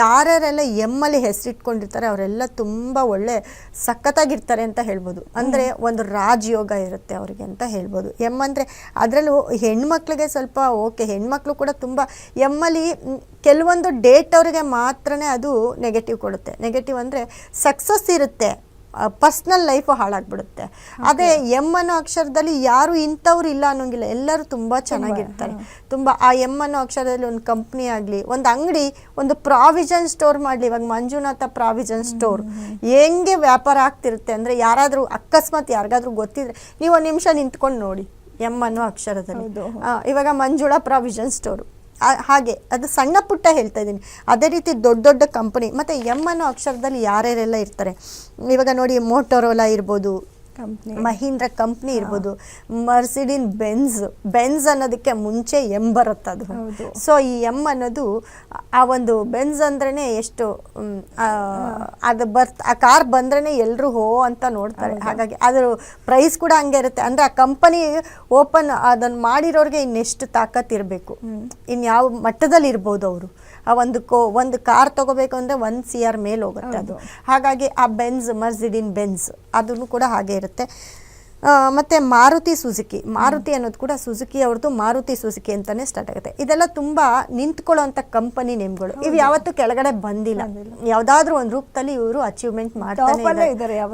ಯಾರ್ಯಾರೆಲ್ಲ ಎಮ್ಮಲ್ಲಿ ಹೆಸರಿಟ್ಕೊಂಡಿರ್ತಾರೆ ಅವರೆಲ್ಲ ತುಂಬ ಒಳ್ಳೆ ಸಖತ್ತಾಗಿರ್ತಾರೆ ಅಂತ ಹೇಳ್ಬೋದು. ಅಂದರೆ ಒಂದು ರಾಜಯೋಗ ಇರುತ್ತೆ ಅವರಿಗೆ ಅಂತ ಹೇಳ್ಬೋದು. ಎಂ ಅಂದರೆ ಅದರಲ್ಲೂ ಹೆಣ್ಮಕ್ಳಿಗೆ ಸ್ವಲ್ಪ ಓಕೆ ಹೆಣ್ಮಕ್ಳು ಕೂಡ ತುಂಬ ಎಮ್ಮಲ್ಲಿ ಅಲ್ಲಿ ಕೆಲವೊಂದು ಡೇಟ್ ಅವರಿಗೆ ಮಾತ್ರನೇ ಅದು ನೆಗೆಟಿವ್ ಕೊಡುತ್ತೆ. ನೆಗೆಟಿವ್ ಅಂದರೆ ಸಕ್ಸಸ್ ಇರುತ್ತೆ. ಪರ್ಸ್ನಲ್ ಲೈಫು ಹಾಳಾಗ್ಬಿಡುತ್ತೆ. ಅದೇ ಎಂ ಅನ್ನೋ ಅಕ್ಷರದಲ್ಲಿ ಯಾರು ಇಂಥವ್ರು ಇಲ್ಲ ಅನ್ನೋಂಗಿಲ್ಲ ಎಲ್ಲರೂ ತುಂಬ ಚೆನ್ನಾಗಿರ್ತಾರೆ. ತುಂಬ ಆ ಎಂ ಅನ್ನೋ ಅಕ್ಷರದಲ್ಲಿ ಒಂದು ಕಂಪ್ನಿ ಆಗಲಿ ಒಂದು ಅಂಗಡಿ ಒಂದು ಪ್ರಾವಿಷನ್ ಸ್ಟೋರ್ ಮಾಡಲಿ. ಇವಾಗ ಮಂಜುನಾಥ ಪ್ರಾವಿಷನ್ ಸ್ಟೋರ್ ಹೆಂಗೆ ವ್ಯಾಪಾರ ಆಗ್ತಿರುತ್ತೆ ಅಂದರೆ ಯಾರಾದರೂ ಅಕಸ್ಮಾತ್ ಯಾರಿಗಾದ್ರೂ ಗೊತ್ತಿದ್ರೆ ನೀವು ಒಂದು ನಿಮಿಷ ನಿಂತ್ಕೊಂಡು ನೋಡಿ ಎಂ ಅನ್ನೋ ಅಕ್ಷರದಲ್ಲಿ. ಇವಾಗ ಮಂಜುಳಾ ಪ್ರಾವಿಷನ್ ಸ್ಟೋರು ಹಾಗೆ, ಅದು ಸಣ್ಣ ಪುಟ್ಟ ಹೇಳ್ತಾ ಇದ್ದೀನಿ. ಅದೇ ರೀತಿ ದೊಡ್ಡ ದೊಡ್ಡ ಕಂಪನಿ ಮತ್ತು ಎಂ ಅನ್ನೋ ಅಕ್ಷರದಲ್ಲಿ ಯಾರ್ಯಾರೆಲ್ಲ ಇರ್ತಾರೆ? ಇವಾಗ ನೋಡಿ ಮೋಟೋರೋಲಾ ಇರ್ಬೋದು ಮಹೀಂದ್ರ ಕಂಪ್ನಿ ಇರ್ಬೋದು. ಮರ್ಸಿಡಿನ್ ಬೆನ್ಸ್ ಬೆನ್ಸ್ ಅನ್ನೋದಕ್ಕೆ ಮುಂಚೆ ಎಂ ಬರುತ್ತೆ ಅದು. ಹೌದು. ಸೊ ಈ ಎಂ ಅನ್ನೋದು ಆ ಒಂದು ಬೆನ್ಸ್ ಅಂದ್ರೇ ಎಷ್ಟು ಅದು ಬರ್ತ್ ಆ ಕಾರ್ ಬಂದ್ರೇ ಎಲ್ಲರೂ ಹೋ ಅಂತ ನೋಡ್ತಾರೆ. ಹಾಗಾಗಿ ಅದ್ರ ಪ್ರೈಸ್ ಕೂಡ ಹಂಗೆ ಇರುತ್ತೆ. ಅಂದರೆ ಆ ಕಂಪನಿ ಓಪನ್ ಅದನ್ನು ಮಾಡಿರೋರಿಗೆ ಇನ್ನೆಷ್ಟು ತಾಕತ್ ಇರಬೇಕು. ಇನ್ಯಾವ ಮಟ್ಟದಲ್ಲಿ ಇರ್ಬೋದು ಅವರು. ಆ ಒಂದು ಕೋ ಒಂದು ಕಾರ್ ತಗೋಬೇಕು ಅಂದರೆ ಒಂದು ಸಿ ಆರ್ ಮೇಲೆ ಹೋಗುತ್ತೆ ಅದು. ಹಾಗಾಗಿ ಆ ಬೆನ್ಸ್ ಮರ್ಸಿಡಿನ್ ಬೆನ್ಸ್ ಅದನ್ನು ಕೂಡ ಹಾಗೆ ಇರುತ್ತೆ. ಮತ್ತೆ ಮಾರುತಿ ಸುಜುಕಿ ಮಾರುತಿ ಅನ್ನೋದು ಕೂಡ ಸುಜುಕಿ ಅವ್ರದ್ದು ಮಾರುತಿ ಸುಜುಕಿ ಅಂತಾನೆ ಸ್ಟಾರ್ಟ್ ಆಗುತ್ತೆ. ಇದೆಲ್ಲ ತುಂಬಾ ನಿಂತ್ಕೊಳ್ಳೋಂಥ ಕಂಪನಿ ನೇಮ್ಗಳು. ಇವು ಯಾವತ್ತೂ ಕೆಳಗಡೆ ಬಂದಿಲ್ಲ. ಯಾವ್ದಾದ್ರು ಒಂದು ರೂಪದಲ್ಲಿ ಇವರು ಅಚೀವ್ಮೆಂಟ್ ಮಾಡ್ತಾನೆ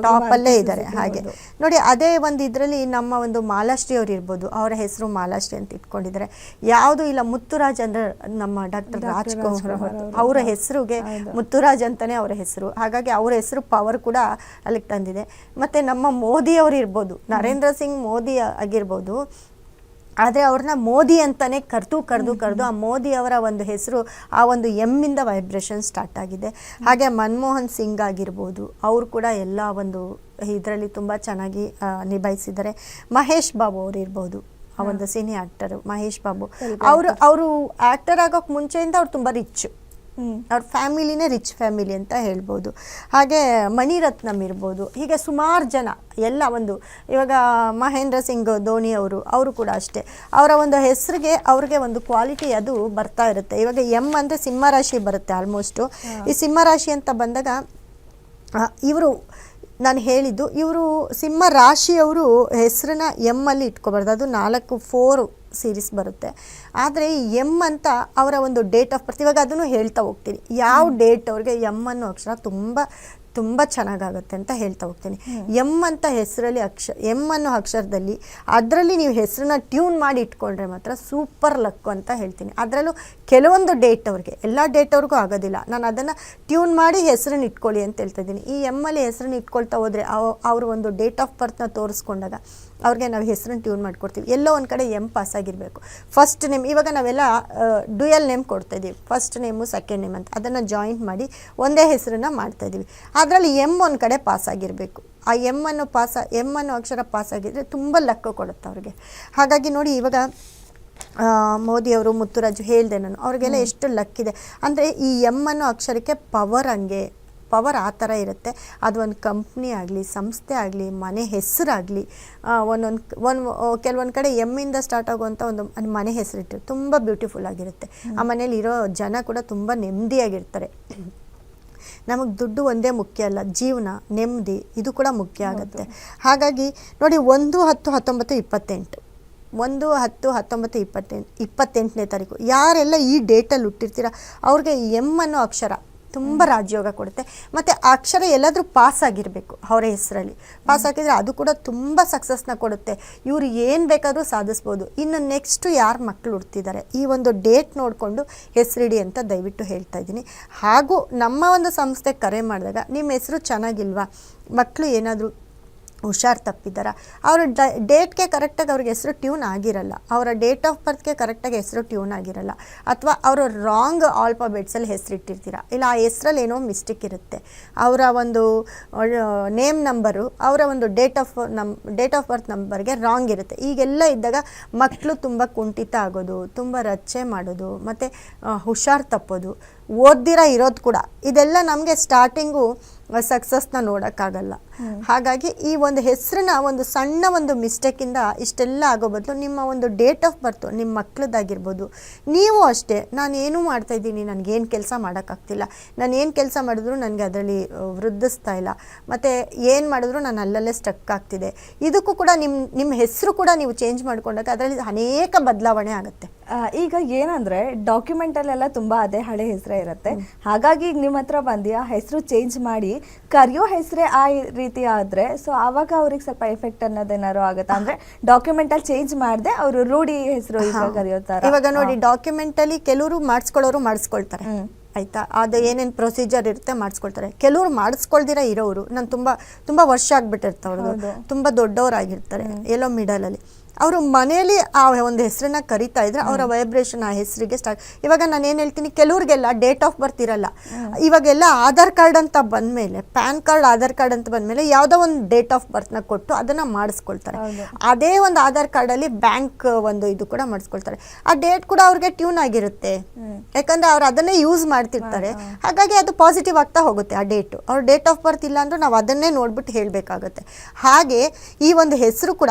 ಟಾಪಲ್ಲೇ ಇದ್ದಾರೆ. ಹಾಗೆ. ನೋಡಿ ಅದೇ ಒಂದು ಇದರಲ್ಲಿ ನಮ್ಮ ಒಂದು ಮಾಲಾಶ್ರೀ ಅವ್ರು ಇರ್ಬೋದು. ಅವರ ಹೆಸರು ಮಾಲಾಶ್ರೀ ಅಂತ ಇಟ್ಕೊಂಡಿದ್ದಾರೆ. ಯಾವುದು ಇಲ್ಲ ಮುತ್ತುರಾಜ್ ಅಂದ್ರೆ ನಮ್ಮ ಡಾಕ್ಟರ್. ರಾಜ್ಕುಮಾರ್. ಅವರ ಹೆಸರುಗೆ ಮುತ್ತುರಾಜ್ ಅಂತಾನೆ ಅವರ ಹೆಸರು. ಹಾಗಾಗಿ ಅವರ ಹೆಸರು ಪವರ್ ಕೂಡ ಅಲ್ಲಿಗೆ ತಂದಿದೆ. ಮತ್ತೆ ನಮ್ಮ ಮೋದಿ ಅವರು ಇರ್ಬೋದು ನರೇಂದ್ರ ಸಿಂಗ್ ಮೋದಿ ಆಗಿರ್ಬೋದು ಆದರೆ ಅವ್ರನ್ನ ಮೋದಿ ಅಂತಾನೆ ಕರೆದು ಕರೆದು ಕರೆದು ಆ ಮೋದಿ ಅವರ ಒಂದು ಹೆಸರು ಆ ಒಂದು ಎಮ್ಮಿಂದ ವೈಬ್ರೇಷನ್ ಸ್ಟಾರ್ಟ್ ಆಗಿದೆ. ಹಾಗೆ ಮನಮೋಹನ್ ಸಿಂಗ್ ಆಗಿರ್ಬೋದು ಅವರು ಕೂಡ ಎಲ್ಲ ಒಂದು ಇದರಲ್ಲಿ ತುಂಬ ಚೆನ್ನಾಗಿ ನಿಭಾಯಿಸಿದ್ದಾರೆ. ಮಹೇಶ್ ಬಾಬು ಅವರು ಇರ್ಬೋದು ಆ ಒಂದು ಸಿನಿ ಆಕ್ಟರ್ ಮಹೇಶ್ ಬಾಬು. ಅವರು ಅವರು ಆಕ್ಟರ್ ಆಗೋಕೆ ಮುಂಚೆಯಿಂದ ಅವ್ರು ತುಂಬ ರಿಚ್ ಹ್ಮ್ ಅವ್ರ ಫ್ಯಾಮಿಲಿನೇ ರಿಚ್ ಫ್ಯಾಮಿಲಿ ಅಂತ ಹೇಳ್ಬೋದು. ಹಾಗೆ ಮಣಿರತ್ನಂ ಇರ್ಬೋದು. ಹೀಗೆ ಸುಮಾರು ಜನ ಎಲ್ಲ ಒಂದು ಇವಾಗ ಮಹೇಂದ್ರ ಸಿಂಗ್ ಧೋನಿ ಅವರು ಅವರು ಕೂಡ ಅಷ್ಟೇ. ಅವರ ಒಂದು ಹೆಸರಿಗೆ ಅವ್ರಿಗೆ ಒಂದು ಕ್ವಾಲಿಟಿ ಅದು ಬರ್ತಾ ಇರುತ್ತೆ. ಇವಾಗ ಎಂ ಅಂದರೆ ಸಿಂಹರಾಶಿ ಬರುತ್ತೆ ಆಲ್ಮೋಸ್ಟು ಈ ಸಿಂಹರಾಶಿ ಅಂತ ಬಂದಾಗ ಇವರು ನಾನು ಹೇಳಿದ್ದು ಇವರು ಸಿಂಹ ರಾಶಿಯವರು ಹೆಸರನ್ನ ಎಮ್ಮಲ್ಲಿ ಇಟ್ಕೋಬಾರ್ದು. ಅದು ನಾಲ್ಕು ಫೋರು ಸೀರೀಸ್ ಬರುತ್ತೆ. ಆದರೆ ಎಂ ಅಂತ ಅವರ ಒಂದು ಡೇಟ್ ಆಫ್ ಬರ್ತ್ ಇವಾಗ ಅದನ್ನು ಹೇಳ್ತಾ ಹೋಗ್ತೀನಿ. ಯಾವ ಡೇಟ್ ಅವ್ರಿಗೆ ಎಂ ಅನ್ನೋ ಅಕ್ಷರ ತುಂಬ ತುಂಬ ಚೆನ್ನಾಗಾಗುತ್ತೆ ಅಂತ ಹೇಳ್ತಾ ಹೋಗ್ತೀನಿ. ಎಂ ಅಂತ ಹೆಸರಲ್ಲಿ ಅಕ್ಷ ಎಂ ಅನ್ನೋ ಅಕ್ಷರದಲ್ಲಿ ಅದರಲ್ಲಿ ನೀವು ಹೆಸರನ್ನ ಟ್ಯೂನ್ ಮಾಡಿ ಇಟ್ಕೊಂಡ್ರೆ ಮಾತ್ರ ಸೂಪರ್ ಲಕ್ ಅಂತ ಹೇಳ್ತೀನಿ. ಅದರಲ್ಲೂ ಕೆಲವೊಂದು ಡೇಟ್ ಅವ್ರಿಗೆ ಎಲ್ಲ ಡೇಟ್ ಅವ್ರಿಗೂ ಆಗೋದಿಲ್ಲ. ನಾನು ಅದನ್ನು ಟ್ಯೂನ್ ಮಾಡಿ ಹೆಸರನ್ನ ಇಟ್ಕೊಳ್ಳಿ ಅಂತ ಹೇಳ್ತಾ ಇದ್ದೀನಿ. ಈ ಎಮ್ಮಲ್ಲಿ ಹೆಸರನ್ನ ಇಟ್ಕೊಳ್ತಾ ಹೋದರೆ ಅವ್ರ ಒಂದು ಡೇಟ್ ಆಫ್ ಬರ್ತ್ನ ತೋರಿಸ್ಕೊಂಡಾಗ ಅವ್ರಿಗೆ ನಾವು ಹೆಸರನ್ನ ಟ್ಯೂನ್ ಮಾಡಿಕೊಡ್ತೀವಿ. ಎಲ್ಲೋ ಒಂದು ಕಡೆ ಎಂ ಪಾಸ್ ಆಗಿರಬೇಕು. ಫಸ್ಟ್ ನೇಮ್ ಇವಾಗ ನಾವೆಲ್ಲ ಡ್ಯುಯಲ್ ನೇಮ್ ಕೊಡ್ತಾ ಇದ್ದೀವಿ ಫಸ್ಟ್ ನೇಮು ಸೆಕೆಂಡ್ ನೇಮ್ ಅಂತ. ಅದನ್ನು ಜಾಯಿಂಟ್ ಮಾಡಿ ಒಂದೇ ಹೆಸರನ್ನ ಮಾಡ್ತಾ ಇದ್ದೀವಿ ಅದರಲ್ಲಿ ಎಂ ಒಂದು ಕಡೆ ಪಾಸಾಗಿರಬೇಕು ಆ ಎಂ ಅನ್ನು ಪಾಸ ಎಂ ಅನ್ನು ಅಕ್ಷರ ಪಾಸ್ ಆಗಿದ್ರೆ ತುಂಬ ಲಕ್ಕು ಕೊಡುತ್ತೆ ಅವ್ರಿಗೆ. ಹಾಗಾಗಿ ನೋಡಿ ಇವಾಗ ಮೋದಿಯವರು ಮುತ್ತುರಾಜು ಹೇಳಿದೆ ನಾನು ಅವ್ರಿಗೆಲ್ಲ ಎಷ್ಟು ಲಕ್ಕಿದೆ ಅಂದರೆ ಈ ಎಂ ಅನ್ನು ಅಕ್ಷರಕ್ಕೆ ಪವರ್ ಹಂಗೆ ಪವರ್ ಆ ಥರ ಇರುತ್ತೆ. ಅದು ಒಂದು ಕಂಪ್ನಿ ಆಗಲಿ ಸಂಸ್ಥೆ ಆಗಲಿ ಮನೆ ಹೆಸರಾಗಲಿ ಒಂದೊಂದು ಒಂದು ಕೆಲವೊಂದು ಕಡೆ ಎಮ್ಮಿಂದ ಸ್ಟಾರ್ಟ್ ಆಗುವಂಥ ಒಂದು ಮನೆ ಹೆಸರಿಟ್ಟು ತುಂಬ ಬ್ಯೂಟಿಫುಲ್ ಆಗಿರುತ್ತೆ. ಆ ಮನೇಲಿ ಇರೋ ಜನ ಕೂಡ ತುಂಬ ನೆಮ್ಮದಿಯಾಗಿರ್ತಾರೆ. ನಮಗೆ ದುಡ್ಡು ಒಂದೇ ಮುಖ್ಯ ಅಲ್ಲ ಜೀವನ ನೆಮ್ಮದಿ ಇದು ಕೂಡ ಮುಖ್ಯ ಆಗುತ್ತೆ. ಹಾಗಾಗಿ ನೋಡಿ ಒಂದು ಹತ್ತು ಹತ್ತೊಂಬತ್ತು ಇಪ್ಪತ್ತೆಂಟು. ಒಂದು ಹತ್ತು ಹತ್ತೊಂಬತ್ತು ಇಪ್ಪತ್ತೆಂಟು ಇಪ್ಪತ್ತೆಂಟನೇ ತಾರೀಕು. ಯಾರೆಲ್ಲ ಈ ಡೇಟಲ್ಲಿ ಹುಟ್ಟಿರ್ತೀರ ಅವ್ರಿಗೆ ಎಂ ಅನ್ನೋ ಅಕ್ಷರ. ತುಂಬ ರಾಜಯೋಗ ಕೊಡುತ್ತೆ. ಮತ್ತು ಅಕ್ಷರ ಎಲ್ಲಾದರೂ ಪಾಸ್ ಆಗಿರಬೇಕು ಅವರ ಹೆಸರಲ್ಲಿ. ಪಾಸ್ ಆಗಿದ್ರೆ ಅದು ಕೂಡ ತುಂಬ ಸಕ್ಸಸ್ನ ಕೊಡುತ್ತೆ. ಇವರು ಏನು ಬೇಕಾದರೂ ಸಾಧಿಸ್ಬೋದು. ಇನ್ನು ನೆಕ್ಸ್ಟು ಯಾರು ಮಕ್ಕಳು ಹುಡ್ತಿದ್ದಾರೆ ಈ ಒಂದು ಡೇಟ್ ನೋಡಿಕೊಂಡು ಹೆಸರಿಡಿ ಅಂತ ದಯವಿಟ್ಟು ಹೇಳ್ತಾ ಇದ್ದೀನಿ. ಹಾಗೂ ನಮ್ಮ ಒಂದು ಸಂಸ್ಥೆ ಕರೆ ಮಾಡಿದಾಗ ನಿಮ್ಮ ಹೆಸರು ಚೆನ್ನಾಗಿಲ್ವಾ? ಮಕ್ಕಳು ಏನಾದರೂ ಹುಷಾರ್ ತಪ್ಪಿದ್ದಾರ ಅವರ ಡೇಟ್ಗೆ ಕರೆಕ್ಟಾಗಿ ಅವ್ರಿಗೆ ಹೆಸರು ಟ್ಯೂನ್ ಆಗಿರಲ್ಲ. ಅವರ ಡೇಟ್ ಆಫ್ ಬರ್ತ್ಗೆ ಕರೆಕ್ಟಾಗಿ ಹೆಸರು ಟ್ಯೂನ್ ಆಗಿರಲ್ಲ. ಅಥವಾ ಅವರು ರಾಂಗ್ ಆಲ್ಫಾಬೆಟ್ಸಲ್ಲಿ ಹೆಸರಿಟ್ಟಿರ್ತೀರ ಇಲ್ಲ ಆ ಹೆಸರಲ್ಲಿ ಏನೋ ಮಿಸ್ಟೇಕ್ ಇರುತ್ತೆ. ಅವರ ಒಂದು ನೇಮ್ ನಂಬರು, ಅವರ ಒಂದು ಡೇಟ್ ಆಫ್ ನಮ್ ಡೇಟ್ ಆಫ್ ಬರ್ತ್ ನಂಬರ್ಗೆ ರಾಂಗ್ ಇರುತ್ತೆ. ಈಗೆಲ್ಲ ಇದ್ದಾಗ ಮಕ್ಕಳು ತುಂಬ ಕುಂಠಿತ ಆಗೋದು, ತುಂಬ ರಚ್ಚೆ ಮಾಡೋದು, ಮತ್ತು ಹುಷಾರ್ ತಪ್ಪೋದು, ಓದ್ದಿರ ಇರೋದು ಕೂಡ. ಇದೆಲ್ಲ ನಮಗೆ ಸ್ಟಾರ್ಟಿಂಗು ಸಕ್ಸಸ್ನ ನೋಡೋಕ್ಕಾಗಲ್ಲ. ಹಾಗಾಗಿ ಈ ಒಂದು ಹೆಸರನ್ನ ಒಂದು ಸಣ್ಣ ಒಂದು ಮಿಸ್ಟೇಕಿಂದ ಇಷ್ಟೆಲ್ಲ ಆಗೋ ಬದಲು ನಿಮ್ಮ ಒಂದು ಡೇಟ್ ಆಫ್ ಬರ್ತು ನಿಮ್ಮ ಮಕ್ಕಳದ್ದಾಗಿರ್ಬೋದು ನೀವು ಅಷ್ಟೇ ನಾನು ಏನು ಮಾಡ್ತಾ ಇದ್ದೀನಿ ನನಗೇನು ಕೆಲಸ ಮಾಡೋಕ್ಕಾಗ್ತಿಲ್ಲ. ನಾನು ಏನು ಕೆಲಸ ಮಾಡಿದ್ರು ನನಗೆ ಅದರಲ್ಲಿ ವೃದ್ಧಿಸ್ತಾ ಇಲ್ಲ. ಮತ್ತು ಏನು ಮಾಡಿದ್ರು ನಾನು ಅಲ್ಲಲ್ಲೇ ಸ್ಟಕ್ ಆಗ್ತಿದೆ. ಇದಕ್ಕೂ ಕೂಡ ನಿಮ್ಮ ನಿಮ್ಮ ಹೆಸರು ಕೂಡ ನೀವು ಚೇಂಜ್ ಮಾಡ್ಕೊಂಡಾಗ ಅದರಲ್ಲಿ ಅನೇಕ ಬದಲಾವಣೆ ಆಗುತ್ತೆ. ಈಗ ಏನಂದ್ರೆ ಡಾಕ್ಯುಮೆಂಟಲ್ಲೆಲ್ಲ ತುಂಬ ತುಂಬಾ ಅದೇ ಹಳೆ ಹೆಸರೇ ಇರುತ್ತೆ. ಹಾಗಾಗಿ ಈಗ ನಿಮ್ಮ ಹತ್ರ ಬಂದು ಆ ಹೆಸರು ಚೇಂಜ್ ಮಾಡಿ ಕರೆಯೋ ಹೆಸರೇ ಆ ರೀತಿ ಆದ್ರೆ ಸೊ ಆವಾಗ ಅವ್ರಿಗೆ ಸ್ವಲ್ಪ ಎಫೆಕ್ಟ್ ಅನ್ನೋದೇನಾದ್ರು ಆಗುತ್ತಾ? ಅಂದ್ರೆ ಡಾಕ್ಯುಮೆಂಟ್ ಅಲ್ಲಿ ಚೇಂಜ್ ಮಾಡದೆ ಅವರು ರೂಢಿ ಹೆಸರು ಕರೆಯೋತಾರೆ. ಇವಾಗ ನೋಡಿ ಡಾಕ್ಯುಮೆಂಟ್ ಅಲ್ಲಿ ಕೆಲವರು ಮಾಡಿಸ್ಕೊಳ್ಳೋರು ಮಾಡಿಸ್ಕೊಳ್ತಾರೆ. ಆಯಿತಾ? ಅದು ಏನೇನು ಪ್ರೊಸೀಜರ್ ಇರುತ್ತೆ ಮಾಡಿಸ್ಕೊಳ್ತಾರೆ. ಕೆಲವರು ಮಾಡಿಸ್ಕೊಳ್ದಿರ ಇರೋರು ನಾನು ತುಂಬ ತುಂಬ ವರ್ಷ ಆಗ್ಬಿಟ್ಟಿರ್ತಾವ್ರದ್ದು. ತುಂಬ ದೊಡ್ಡವರಾಗಿರ್ತಾರೆ. ಎಲ್ಲೋ ಮಿಡಲಲ್ಲಿ ಅವರು ಮನೆಯಲ್ಲಿ ಆ ಒಂದು ಹೆಸರನ್ನ ಕರಿತಾ ಇದ್ರೆ ಅವರ ವೈಬ್ರೇಷನ್ ಆ ಹೆಸರಿಗೆ ಸ್ಟಾರ್ಟ್ ಇವಾಗ ನಾನು ಏನು ಹೇಳ್ತೀನಿ ಕೆಲವ್ರಿಗೆಲ್ಲ ಡೇಟ್ ಆಫ್ ಬರ್ತ್ ಇರಲ್ಲ. ಇವಾಗೆಲ್ಲ ಆಧಾರ್ ಕಾರ್ಡ್ ಅಂತ ಬಂದಮೇಲೆ ಪ್ಯಾನ್ ಕಾರ್ಡ್ ಆಧಾರ್ ಕಾರ್ಡ್ ಅಂತ ಬಂದಮೇಲೆ ಯಾವುದೋ ಒಂದು ಡೇಟ್ ಆಫ್ ಬರ್ತ್ನ ಕೊಟ್ಟು ಅದನ್ನ ಮಾಡಿಸ್ಕೊಳ್ತಾರೆ. ಅದೇ ಒಂದು ಆಧಾರ್ ಕಾರ್ಡಲ್ಲಿ ಬ್ಯಾಂಕ್ ಒಂದು ಇದು ಕೂಡ ಮಾಡಿಸ್ಕೊಳ್ತಾರೆ. ಆ ಡೇಟ್ ಕೂಡ ಅವ್ರಿಗೆ ಟ್ಯೂನ್ ಆಗಿರುತ್ತೆ. ಯಾಕಂದ್ರೆ ಅವ್ರು ಅದನ್ನೇ ಯೂಸ್ ಮಾಡ್ತಿರ್ತಾರೆ. ಹಾಗಾಗಿ ಅದು ಪಾಸಿಟಿವ್ ಆಗ್ತಾ ಹೋಗುತ್ತೆ ಆ ಡೇಟು ಅವ್ರ ಡೇಟ್ ಆಫ್ ಬರ್ತ್ ಇಲ್ಲ ಅಂದ್ರೆ ನಾವು ಅದನ್ನೇ ನೋಡ್ಬಿಟ್ಟು ಹೇಳಬೇಕಾಗುತ್ತೆ. ಹಾಗೆ ಈ ಒಂದು ಹೆಸರು ಕೂಡ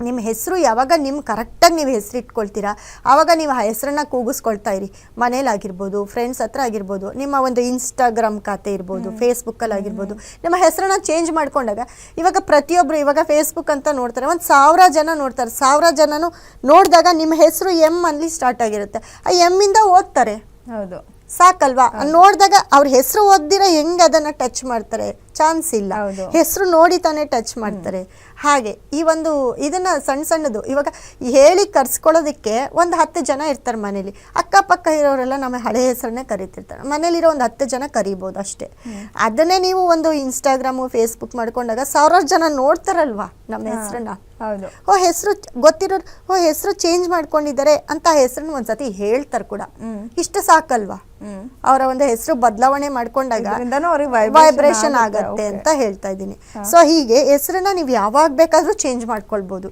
ನಿಮ್ಮ ಹೆಸರು ಯಾವಾಗ ನಿಮ್ಮ ಕರೆಕ್ಟಾಗಿ ನೀವು ಹೆಸರು ಇಟ್ಕೊಳ್ತೀರಾ ಆವಾಗ ನೀವು ಆ ಹೆಸರನ್ನ ಕೂಗಿಸ್ಕೊಳ್ತಾ ಇರಿ. ಮನೇಲಾಗಿರ್ಬೋದು ಫ್ರೆಂಡ್ಸ್ ಹತ್ರ ಆಗಿರ್ಬೋದು ನಿಮ್ಮ ಒಂದು ಇನ್ಸ್ಟಾಗ್ರಾಮ್ ಖಾತೆ ಇರ್ಬೋದು ಫೇಸ್ಬುಕ್ಕಲ್ಲಿ ಆಗಿರ್ಬೋದು ನಿಮ್ಮ ಹೆಸರನ್ನ ಚೇಂಜ್ ಮಾಡ್ಕೊಂಡಾಗ ಇವಾಗ ಪ್ರತಿಯೊಬ್ಬರು ಇವಾಗ ಫೇಸ್ಬುಕ್ ಅಂತ ನೋಡ್ತಾರೆ. ಒಂದು ಸಾವಿರ ಜನ ನೋಡ್ತಾರೆ. ಸಾವಿರ ಜನನು ನೋಡಿದಾಗ ನಿಮ್ಮ ಹೆಸರು ಎಂ ಅಲ್ಲಿ ಸ್ಟಾರ್ಟ್ ಆಗಿರುತ್ತೆ. ಆ ಎಮ್ಮಿಂದ ಓದ್ತಾರೆ. ಹೌದು. ಸಾಕಲ್ವಾ? ನೋಡಿದಾಗ ಅವ್ರ ಹೆಸರು ಓದ್ದಿರ ಹೆಂಗೆ ಅದನ್ನು ಟಚ್ ಮಾಡ್ತಾರೆ? ಚಾನ್ಸ್ ಇಲ್ಲ. ಹೆಸರು ನೋಡಿ ತಾನೇ ಟಚ್ ಮಾಡ್ತಾರೆ. ಹಾಗೆ ಈ ಒಂದು ಇದನ್ನ ಸಣ್ಣ ಸಣ್ಣದು ಇವಾಗ ಹೇಳಿ ಕರ್ಸ್ಕೊಳ್ಳೋದಕ್ಕೆ ಒಂದು ಹತ್ತು ಜನ ಇರ್ತಾರೆ ಮನೇಲಿ. ಅಕ್ಕಪಕ್ಕ ಇರೋರೆಲ್ಲ ನಮ್ಮ ಹಳೆ ಹೆಸರನ್ನೇ ಕರಿತಿರ್ತಾರೆ. ಮನೇಲಿರೋ ಒಂದು ಹತ್ತು ಜನ ಕರಿಬೋದು ಅಷ್ಟೇ. ಅದನ್ನೇ ನೀವು ಒಂದು ಇನ್ಸ್ಟಾಗ್ರಾಮು ಫೇಸ್ಬುಕ್ ಮಾಡ್ಕೊಂಡಾಗ ಸಾವಿರಾರು ಜನ ನೋಡ್ತಾರಲ್ವಾ ನಮ್ಮ ಹೆಸರನ್ನ? ಹೌದು. ಓ ಹೆಸರು ಗೊತ್ತಿರೋರು ಓ ಹೆಸರು ಚೇಂಜ್ ಮಾಡ್ಕೊಂಡಿದ್ದಾರೆ ಅಂತ ಹೆಸರನ್ನ ಒಂದ್ಸತಿ ಹೇಳ್ತಾರೆ ಕೂಡ. ಇಷ್ಟು ಸಾಕಲ್ವಾ? ಅವರ ಒಂದು ಹೆಸರು ಬದಲಾವಣೆ ಮಾಡ್ಕೊಂಡಾಗ ವೈಬ್ರೇಷನ್ ಆಗತ್ತೆ. ಆಗುತ್ತೆ, ಅಂತ ಹೇಳ್ತಾ ಇದ್ದೀನಿ. ಸೊ ಹೀಗೆ ಹೆಸರನ್ನ ನೀವು ಯಾವಾಗ ಬೇಕಾದರೂ ಚೇಂಜ್ ಮಾಡ್ಕೊಳ್ಬೋದು.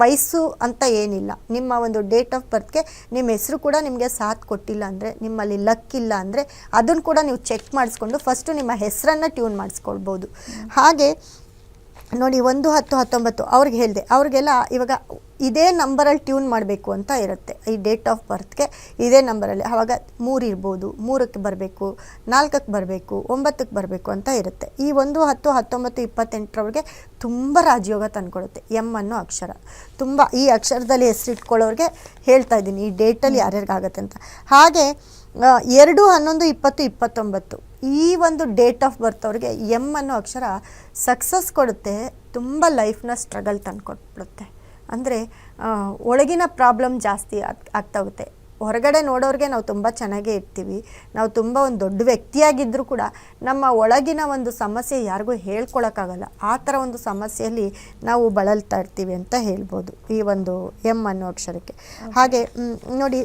ವಯಸ್ಸು ಅಂತ ಏನಿಲ್ಲ. ನಿಮ್ಮ ಒಂದು ಡೇಟ್ ಆಫ್ ಬರ್ತ್ಗೆ ನಿಮ್ಮ ಹೆಸರು ಕೂಡ ನಿಮಗೆ ಸಾಥ್ ಕೊಟ್ಟಿಲ್ಲ ಅಂದರೆ ನಿಮ್ಮಲ್ಲಿ ಲಕ್ ಇಲ್ಲ ಅಂದರೆ ಅದನ್ನು ಕೂಡ ನೀವು ಚೆಕ್ ಮಾಡಿಸ್ಕೊಂಡು ಫಸ್ಟು ನಿಮ್ಮ ಹೆಸರನ್ನು ಟ್ಯೂನ್ ಮಾಡಿಸ್ಕೊಳ್ಬೋದು. ಹಾಗೆ ನೋಡಿ, ಒಂದು ಹತ್ತು ಹತ್ತೊಂಬತ್ತು, ಅವ್ರಿಗೆ ಹೇಳಿದೆ, ಅವ್ರಿಗೆಲ್ಲ ಇವಾಗ ಇದೇ ನಂಬರಲ್ಲಿ ಟ್ಯೂನ್ ಮಾಡಬೇಕು ಅಂತ ಇರುತ್ತೆ, ಈ ಡೇಟ್ ಆಫ್ ಬರ್ತ್ಗೆ ಇದೇ ನಂಬರಲ್ಲಿ. ಆವಾಗ ಮೂರು ಇರ್ಬೋದು, ಮೂರಕ್ಕೆ ಬರಬೇಕು, ನಾಲ್ಕಕ್ಕೆ ಬರಬೇಕು, ಒಂಬತ್ತಕ್ಕೆ ಬರಬೇಕು ಅಂತ ಇರುತ್ತೆ. ಈ ಒಂದು ಹತ್ತು ಹತ್ತೊಂಬತ್ತು ಇಪ್ಪತ್ತೆಂಟರವ್ರಿಗೆ ತುಂಬ ರಾಜಯೋಗ ತಂದುಕೊಡುತ್ತೆ ಎಂ ಅನ್ನೋ ಅಕ್ಷರ. ತುಂಬ ಈ ಅಕ್ಷರದಲ್ಲಿ ಹೆಸರಿಟ್ಕೊಳ್ಳೋರಿಗೆ ಹೇಳ್ತಾ ಇದ್ದೀನಿ, ಈ ಡೇಟಲ್ಲಿ ಯಾರ್ಯಾರಿಗಾಗತ್ತೆ ಅಂತ. ಹಾಗೆ ಎರಡು ಹನ್ನೊಂದು ಇಪ್ಪತ್ತು ಇಪ್ಪತ್ತೊಂಬತ್ತು. ಈ ಒಂದು ಡೇಟ್ ಆಫ್ ಬರ್ತ್ ಅವ್ರಿಗೆ ಎಂ ಅನ್ನೋ ಅಕ್ಷರ ಸಕ್ಸಸ್ ಕೊಡುತ್ತೆ ತುಂಬ ಲೈಫ್ನ ಸ್ಟ್ರಗಲ್ ತಂದುಕೊಟ್ಬಿಡುತ್ತೆ ಅಂದರೆ ಒಳಗಿನ ಪ್ರಾಬ್ಲಮ್ ಜಾಸ್ತಿ ಆಗ್- ಆಗ್ತಾ ಹೋಗುತ್ತೆ. ಹೊರಗಡೆ ನೋಡೋರಿಗೆ ನಾವು ತುಂಬ ಚೆನ್ನಾಗೇ ಇರ್ತೀವಿ. ನಾವು ತುಂಬ ಒಂದು ದೊಡ್ಡ ವ್ಯಕ್ತಿಯಾಗಿದ್ದರೂ ಕೂಡ ನಮ್ಮ ಒಳಗಿನ ಒಂದು ಸಮಸ್ಯೆ ಯಾರಿಗೂ ಹೇಳ್ಕೊಳಕ್ಕಾಗಲ್ಲ. ಆ ಥರ ಒಂದು ಸಮಸ್ಯೆಯಲ್ಲಿ ನಾವು ಬಳಲ್ತಾ ಇರ್ತೀವಿ ಅಂತ ಹೇಳ್ಬೋದು ಈ ಒಂದು ಎಂ ಅನ್ನೋ ಅಕ್ಷರಕ್ಕೆ. ಹಾಗೆ ನೋಡಿ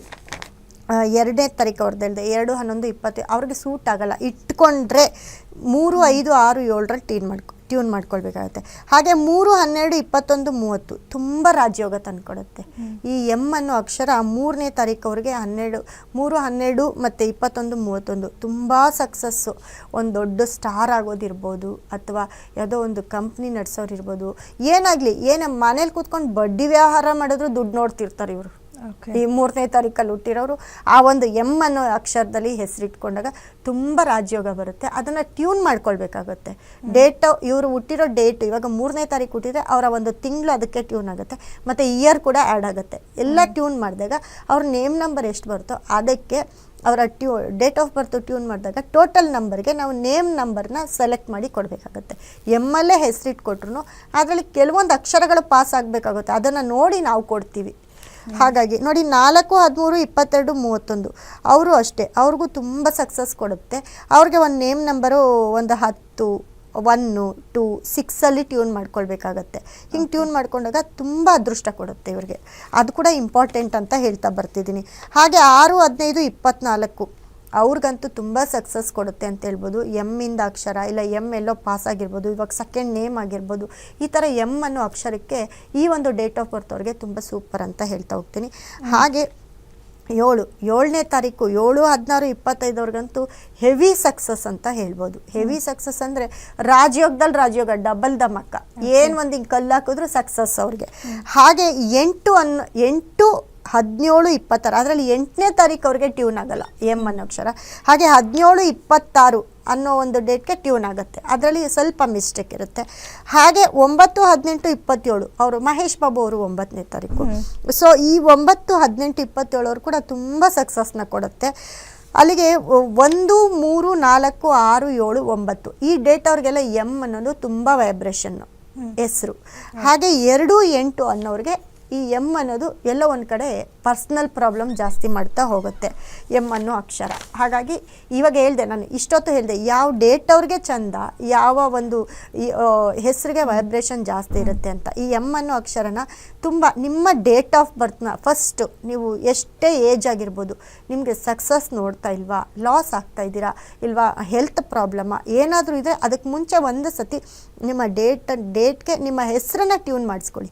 ಎರಡನೇ ತಾರೀಕು ಅವ್ರದ್ದು ಹೇಳಿದೆ ಎರಡು, ಹನ್ನೊಂದು, ಇಪ್ಪತ್ತು, ಅವ್ರಿಗೆ ಸೂಟ್ ಆಗಲ್ಲ. ಇಟ್ಕೊಂಡ್ರೆ ಮೂರು, ಐದು, ಆರು, ಏಳರಲ್ಲಿ ಟ್ಯೂನ್ ಮಾಡ್ಕೊ ಟ್ಯೂನ್ ಮಾಡ್ಕೊಳ್ಬೇಕಾಗುತ್ತೆ. ಹಾಗೆ ಮೂರು, ಹನ್ನೆರಡು, ಇಪ್ಪತ್ತೊಂದು, ಮೂವತ್ತು, ತುಂಬ ರಾಜಯೋಗ ತಂದುಕೊಡುತ್ತೆ ಈ ಎಂ ಅನ್ನೋ ಅಕ್ಷರ ಮೂರನೇ ತಾರೀಕು ಅವ್ರಿಗೆ ಹನ್ನೆರಡು, ಮೂರು, ಹನ್ನೆರಡು ಮತ್ತು ಇಪ್ಪತ್ತೊಂದು, ಮೂವತ್ತೊಂದು ತುಂಬ ಸಕ್ಸಸ್ಸು ಒಂದು ದೊಡ್ಡ ಸ್ಟಾರ್ ಆಗೋದಿರ್ಬೋದು ಅಥವಾ ಯಾವುದೋ ಒಂದು ಕಂಪ್ನಿ ನಡೆಸೋರು ಇರ್ಬೋದು ಏನಾಗಲಿ, ಏನು ಮನೇಲಿ ಕೂತ್ಕೊಂಡು ಬಡ್ಡಿ ವ್ಯವಹಾರ ಮಾಡಿದ್ರು ದುಡ್ಡು ನೋಡ್ತಿರ್ತಾರೆ ಇವರು. ಈ ಮೂರನೇ ತಾರೀಕಲ್ಲಿ ಹುಟ್ಟಿರೋರು ಆ ಒಂದು ಎಂ ಅನ್ನೋ ಅಕ್ಷರದಲ್ಲಿ ಹೆಸರಿಟ್ಕೊಂಡಾಗ ತುಂಬ ರಾಜಯೋಗ ಬರುತ್ತೆ. ಅದನ್ನು ಟ್ಯೂನ್ ಮಾಡ್ಕೊಳ್ಬೇಕಾಗುತ್ತೆ. ಡೇಟ್ ಇವರು ಹುಟ್ಟಿರೋ ಡೇಟ್ ಇವಾಗ ಮೂರನೇ ತಾರೀಕು ಹುಟ್ಟಿದ್ರೆ ಅವರ ಒಂದು ತಿಂಗಳು ಅದಕ್ಕೆ ಟ್ಯೂನ್ ಆಗುತ್ತೆ. ಮತ್ತು ಇಯರ್ ಕೂಡ ಆ್ಯಡ್ ಆಗುತ್ತೆ. ಎಲ್ಲ ಟ್ಯೂನ್ ಮಾಡಿದಾಗ ಅವ್ರ ನೇಮ್ ನಂಬರ್ ಎಷ್ಟು ಬರುತ್ತೋ ಅದಕ್ಕೆ ಅವರ ಟ್ಯೂ ಡೇಟ್ ಆಫ್ ಬರ್ತ್ ಟ್ಯೂನ್ ಮಾಡಿದಾಗ ಟೋಟಲ್ ನಂಬರ್ಗೆ ನಾವು ನೇಮ್ ನಂಬರ್ನ ಸೆಲೆಕ್ಟ್ ಮಾಡಿ ಕೊಡಬೇಕಾಗುತ್ತೆ. ಎಮ್ಮಲ್ಲೇ ಹೆಸರಿಟ್ಕೊಟ್ರು ಅದರಲ್ಲಿ ಕೆಲವೊಂದು ಅಕ್ಷರಗಳು ಪಾಸ್ ಆಗಬೇಕಾಗುತ್ತೆ. ಅದನ್ನು ನೋಡಿ ನಾವು ಕೊಡ್ತೀವಿ. ಹಾಗಾಗಿ ನೋಡಿ ನಾಲ್ಕು ಹದಿಮೂರು ಇಪ್ಪತ್ತೆರಡು ಮೂವತ್ತೊಂದು. ಅವರು ಅಷ್ಟೇ. ಅವ್ರಿಗೂ ತುಂಬ ಸಕ್ಸಸ್ ಕೊಡುತ್ತೆ. ಅವ್ರಿಗೆ ಒಂದು ನೇಮ್ ನಂಬರು ಒಂದು ಹತ್ತು ಒನ್ನು ಟೂ ಸಿಕ್ಸಲ್ಲಿ ಟ್ಯೂನ್ ಮಾಡ್ಕೊಳ್ಬೇಕಾಗತ್ತೆ. ಹಿಂಗೆ ಟ್ಯೂನ್ ಮಾಡ್ಕೊಂಡಾಗ ತುಂಬ ಅದೃಷ್ಟ ಕೊಡುತ್ತೆ ಇವ್ರಿಗೆ. ಅದು ಕೂಡ ಇಂಪಾರ್ಟೆಂಟ್ ಅಂತ ಹೇಳ್ತಾ ಬರ್ತಿದ್ದೀನಿ. ಹಾಗೆ ಆರು ಹದಿನೈದು ಇಪ್ಪತ್ನಾಲ್ಕು. ಅವ್ರಿಗಂತೂ ತುಂಬ ಸಕ್ಸಸ್ ಕೊಡುತ್ತೆ ಅಂತ ಹೇಳ್ಬೋದು. ಎಮ್ಮಿಂದ ಅಕ್ಷರ ಇಲ್ಲ ಎಂ ಎಲ್ಲೋ ಪಾಸ್ ಆಗಿರ್ಬೋದು ಇವಾಗ ಸೆಕೆಂಡ್ ನೇಮ್ ಆಗಿರ್ಬೋದು ಈ ಥರ ಎಂ ಅನ್ನೋ ಅಕ್ಷರಕ್ಕೆ ಈ ಒಂದು ಡೇಟ್ ಆಫ್ ಬರ್ತ್ ಅವ್ರಿಗೆ ತುಂಬ ಸೂಪರ್ ಅಂತ ಹೇಳ್ತಾ ಹೋಗ್ತೀನಿ. ಹಾಗೆ ಏಳು ಏಳನೇ ತಾರೀಕು ಏಳು ಹದಿನಾರು ಇಪ್ಪತ್ತೈದವ್ರಿಗಂತೂ ಹೆವಿ ಸಕ್ಸಸ್ ಅಂತ ಹೇಳ್ಬೋದು. ಹೆವಿ ಸಕ್ಸಸ್ ಅಂದರೆ ರಾಜಯೋಗದಲ್ಲಿ ರಾಜಯೋಗ ಡಬಲ್ ದಮಕ್ಕ ಏನು ಒಂದು ಹಿಂಗೆ ಕಲ್ಲು ಹಾಕಿದ್ರು ಸಕ್ಸಸ್ ಅವ್ರಿಗೆ. ಹಾಗೆ ಎಂಟು ಅನ್ನೋ ಎಂಟು ಹದಿನೇಳು ಇಪ್ಪತ್ತಾರು ಅದರಲ್ಲಿ ಎಂಟನೇ ತಾರೀಕು ಅವ್ರಿಗೆ ಟ್ಯೂನ್ ಆಗಲ್ಲ ಎಂ ಅನ್ನೋ ಅಕ್ಷರ. ಹಾಗೆ ಹದಿನೇಳು ಇಪ್ಪತ್ತಾರು ಅನ್ನೋ ಒಂದು ಡೇಟ್ಗೆ ಟ್ಯೂನ್ ಆಗುತ್ತೆ. ಅದರಲ್ಲಿ ಸ್ವಲ್ಪ ಮಿಸ್ಟೇಕ್ ಇರುತ್ತೆ. ಹಾಗೆ ಒಂಬತ್ತು ಹದಿನೆಂಟು ಇಪ್ಪತ್ತೇಳು ಅವರು ಮಹೇಶ್ ಬಾಬು ಅವರು ಒಂಬತ್ತನೇ ತಾರೀಕು. ಸೊ ಈ ಒಂಬತ್ತು ಹದಿನೆಂಟು ಇಪ್ಪತ್ತೇಳು ಅವರು ಕೂಡ ತುಂಬ ಸಕ್ಸಸ್ನ ಕೊಡುತ್ತೆ. ಅಲ್ಲಿಗೆ ಒಂದು ಮೂರು ನಾಲ್ಕು ಆರು ಏಳು ಒಂಬತ್ತು ಈ ಡೇಟ್ ಅವ್ರಿಗೆಲ್ಲ ಎಂ ಅನ್ನೋದು ತುಂಬ ವೈಬ್ರೇಷನ್ನು ಹೆಸರು. ಹಾಗೆ ಎರಡು ಎಂಟು ಅನ್ನೋರಿಗೆ ಈ ಎಂ ಅನ್ನೋದು ಎಲ್ಲೋ ಒಂದು ಕಡೆ ಪರ್ಸ್ನಲ್ ಪ್ರಾಬ್ಲಮ್ ಜಾಸ್ತಿ ಮಾಡ್ತಾ ಹೋಗುತ್ತೆ, ಎಂ ಅನ್ನೋ ಅಕ್ಷರ. ಹಾಗಾಗಿ ಇವಾಗ ಹೇಳಿದೆ ನಾನು, ಇಷ್ಟೊತ್ತು ಹೇಳಿದೆ, ಯಾವ ಡೇಟ್ ಅವ್ರಿಗೆ ಚಂದ, ಯಾವ ಒಂದು ಹೆಸರಿಗೆ ವೈಬ್ರೇಷನ್ ಜಾಸ್ತಿ ಇರುತ್ತೆ ಅಂತ. ಈ ಎಂ ಅನ್ನೋ ಅಕ್ಷರನ ತುಂಬ ನಿಮ್ಮ ಡೇಟ್ ಆಫ್ ಬರ್ತ್ನ ಫಸ್ಟು ನೀವು ಎಷ್ಟೇ ಏಜ್ ಆಗಿರ್ಬೋದು, ನಿಮಗೆ ಸಕ್ಸಸ್ ನೋಡ್ತಾ ಇಲ್ವಾ ಲಾಸ್ ಆಗ್ತಾ ಇದ್ದೀರಾ, ಇಲ್ವಾ ಹೆಲ್ತ್ ಪ್ರಾಬ್ಲಮ್ಮ ಏನಾದರೂ ಇದೆ ಅದಕ್ಕೆ ಮುಂಚೆ ಒಂದು ಸತಿ ನಿಮ್ಮ ಡೇಟ್ ಡೇಟ್ಗೆ ನಿಮ್ಮ ಹೆಸರನ್ನ ಟ್ಯೂನ್ ಮಾಡಿಸ್ಕೊಳ್ಳಿ.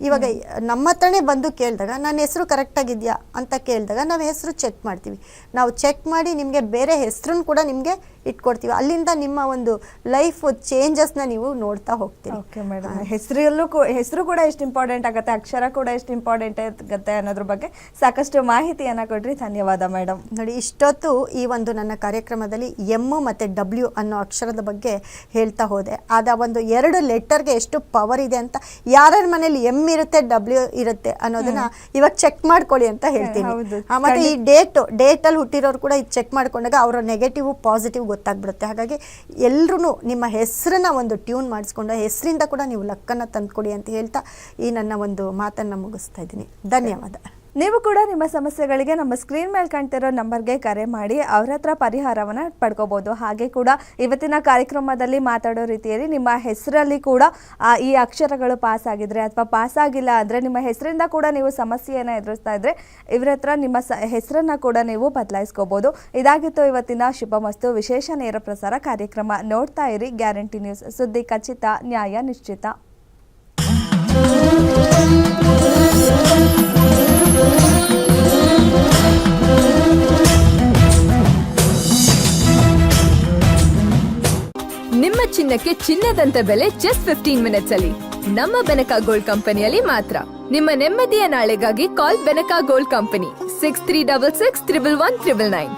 ಇವಾಗ ನಮ್ಮ ಹತ್ರನೇ ಬಂದು ಕೇಳಿದಾಗ ನನ್ನ ಹೆಸರು ಕರೆಕ್ಟಾಗಿದೆಯಾ ಅಂತ ಕೇಳಿದಾಗ ನಾವು ಹೆಸರು ಚೆಕ್ ಮಾಡ್ತೀವಿ. ನಾವು ಚೆಕ್ ಮಾಡಿ ನಿಮಗೆ ಬೇರೆ ಹೆಸರನ್ನು ಕೂಡ ನಿಮಗೆ ಇಟ್ಕೊಡ್ತೀವಿ. ಅಲ್ಲಿಂದ ನಿಮ್ಮ ಒಂದು ಲೈಫ್ ಚೇಂಜಸ್ನ ನೀವು ನೋಡ್ತಾ ಹೋಗ್ತೀವಿ ಓಕೆ ಮೇಡಮ್ ಹೆಸರಲ್ಲೂ ಹೆಸರು ಕೂಡ ಎಷ್ಟು ಇಂಪಾರ್ಟೆಂಟ್ ಆಗುತ್ತೆ ಅಕ್ಷರ ಕೂಡ ಎಷ್ಟು ಇಂಪಾರ್ಟೆಂಟ್ ಆಗುತ್ತೆ ಅನ್ನೋದ್ರ ಬಗ್ಗೆ ಸಾಕಷ್ಟು ಮಾಹಿತಿಯನ್ನು ಕೊಡ್ರಿ. ಧನ್ಯವಾದ ಮೇಡಮ್ ನೋಡಿ ಇಷ್ಟೊತ್ತು ಈ ಒಂದು ನನ್ನ ಕಾರ್ಯಕ್ರಮದಲ್ಲಿ ಎಂ ಮತ್ತು ಡಬ್ಲ್ಯೂ ಅನ್ನೋ ಅಕ್ಷರದ ಬಗ್ಗೆ ಹೇಳ್ತಾ ಹೋದೆ. ಆದ ಒಂದು ಎರಡು ಲೆಟರ್ಗೆ ಎಷ್ಟು ಪವರ್ ಇದೆ ಅಂತ ಯಾರ್ಯಾರ ಮನೇಲಿ ಎಂ ಇರುತ್ತೆ ಡಬ್ಲ್ಯೂ ಇರುತ್ತೆ ಅನ್ನೋದನ್ನ ಇವಾಗ ಚೆಕ್ ಮಾಡ್ಕೊಳ್ಳಿ ಅಂತ ಹೇಳ್ತೀನಿ. ಮತ್ತೆ ಈ ಡೇಟ್ ಡೇಟ್ ಅಲ್ಲಿ ಹುಟ್ಟಿರೋರು ಕೂಡ ಇದು ಚೆಕ್ ಮಾಡ್ಕೊಂಡಾಗ ಅವರ ನೆಗೆಟಿವ್ ಪಾಸಿಟಿವ್ ಗೊತ್ತಾಗ್ಬಿಡುತ್ತೆ. ಹಾಗಾಗಿ ಎಲ್ಲರೂ ನಿಮ್ಮ ಹೆಸರನ್ನ ಒಂದು ಟ್ಯೂನ್ ಮಾಡಿಸ್ಕೊಂಡು ಹೆಸರಿಂದ ಕೂಡ ನೀವು ಲಕ್ಕನ್ನ ತಂದ್ಕೊಡಿ ಅಂತ ಹೇಳ್ತಾ ಈ ನನ್ನ ಒಂದು ಮಾತನ್ನ ಮುಗಿಸ್ತಾ ಇದ್ದೀನಿ. ಧನ್ಯವಾದ. ನೀವು ಕೂಡ ನಿಮ್ಮ ಸಮಸ್ಯೆಗಳಿಗೆ ನಮ್ಮ ಸ್ಕ್ರೀನ್ ಮೇಲೆ ಕಾಣ್ತಿರೋ ನಂಬರ್ಗೆ ಕರೆ ಮಾಡಿ, ಅವ್ರ ಹತ್ರ ಪರಿಹಾರವನ್ನು ಪಡ್ಕೋಬೋದು. ಹಾಗೆ ಕೂಡ ಇವತ್ತಿನ ಕಾರ್ಯಕ್ರಮದಲ್ಲಿ ಮಾತಾಡೋ ರೀತಿಯಲ್ಲಿ ನಿಮ್ಮ ಹೆಸರಲ್ಲಿ ಕೂಡ ಈ ಅಕ್ಷರಗಳು ಪಾಸ್ ಆಗಿದ್ರೆ ಅಥವಾ ಪಾಸ್ ಆಗಿಲ್ಲ ಅಂದ್ರೆ ನಿಮ್ಮ ಹೆಸರಿಂದ ಕೂಡ ನೀವು ಸಮಸ್ಯೆಯನ್ನು ಎದುರಿಸ್ತಾ ಇದ್ರೆ ಇವ್ರ ಹತ್ರ ನಿಮ್ಮ ಹೆಸರನ್ನ ಕೂಡ ನೀವು ಬದಲಾಯಿಸ್ಕೋಬಹುದು ಇದಾಗಿತ್ತು ಇವತ್ತಿನ ಶುಭಮಸ್ತು ವಿಶೇಷ ನೇರ ಪ್ರಸಾರ ಕಾರ್ಯಕ್ರಮ. ನೋಡ್ತಾ ಇರಿ ಗ್ಯಾರಂಟಿ ನ್ಯೂಸ್. ಸುದ್ದಿ ಖಚಿತ, ನ್ಯಾಯ ನಿಶ್ಚಿತ. ಚಿನ್ನಕ್ಕೆ ಚಿನ್ನದಂತ ಬೆಲೆ ಜಸ್ಟ್ ಫಿಫ್ಟೀನ್ ಮಿನಿಟ್ಸ್ ಅಲ್ಲಿ. ನಮ್ಮ ಬೆನಕಾ ಗೋಲ್ಡ್ ಕಂಪನಿಯಲ್ಲಿ ಮಾತ್ರ. ನಿಮ್ಮ ನೆಮ್ಮದಿಯ ನಾಳೆಗಾಗಿ call Benaka gold company six three double six triple one triple nine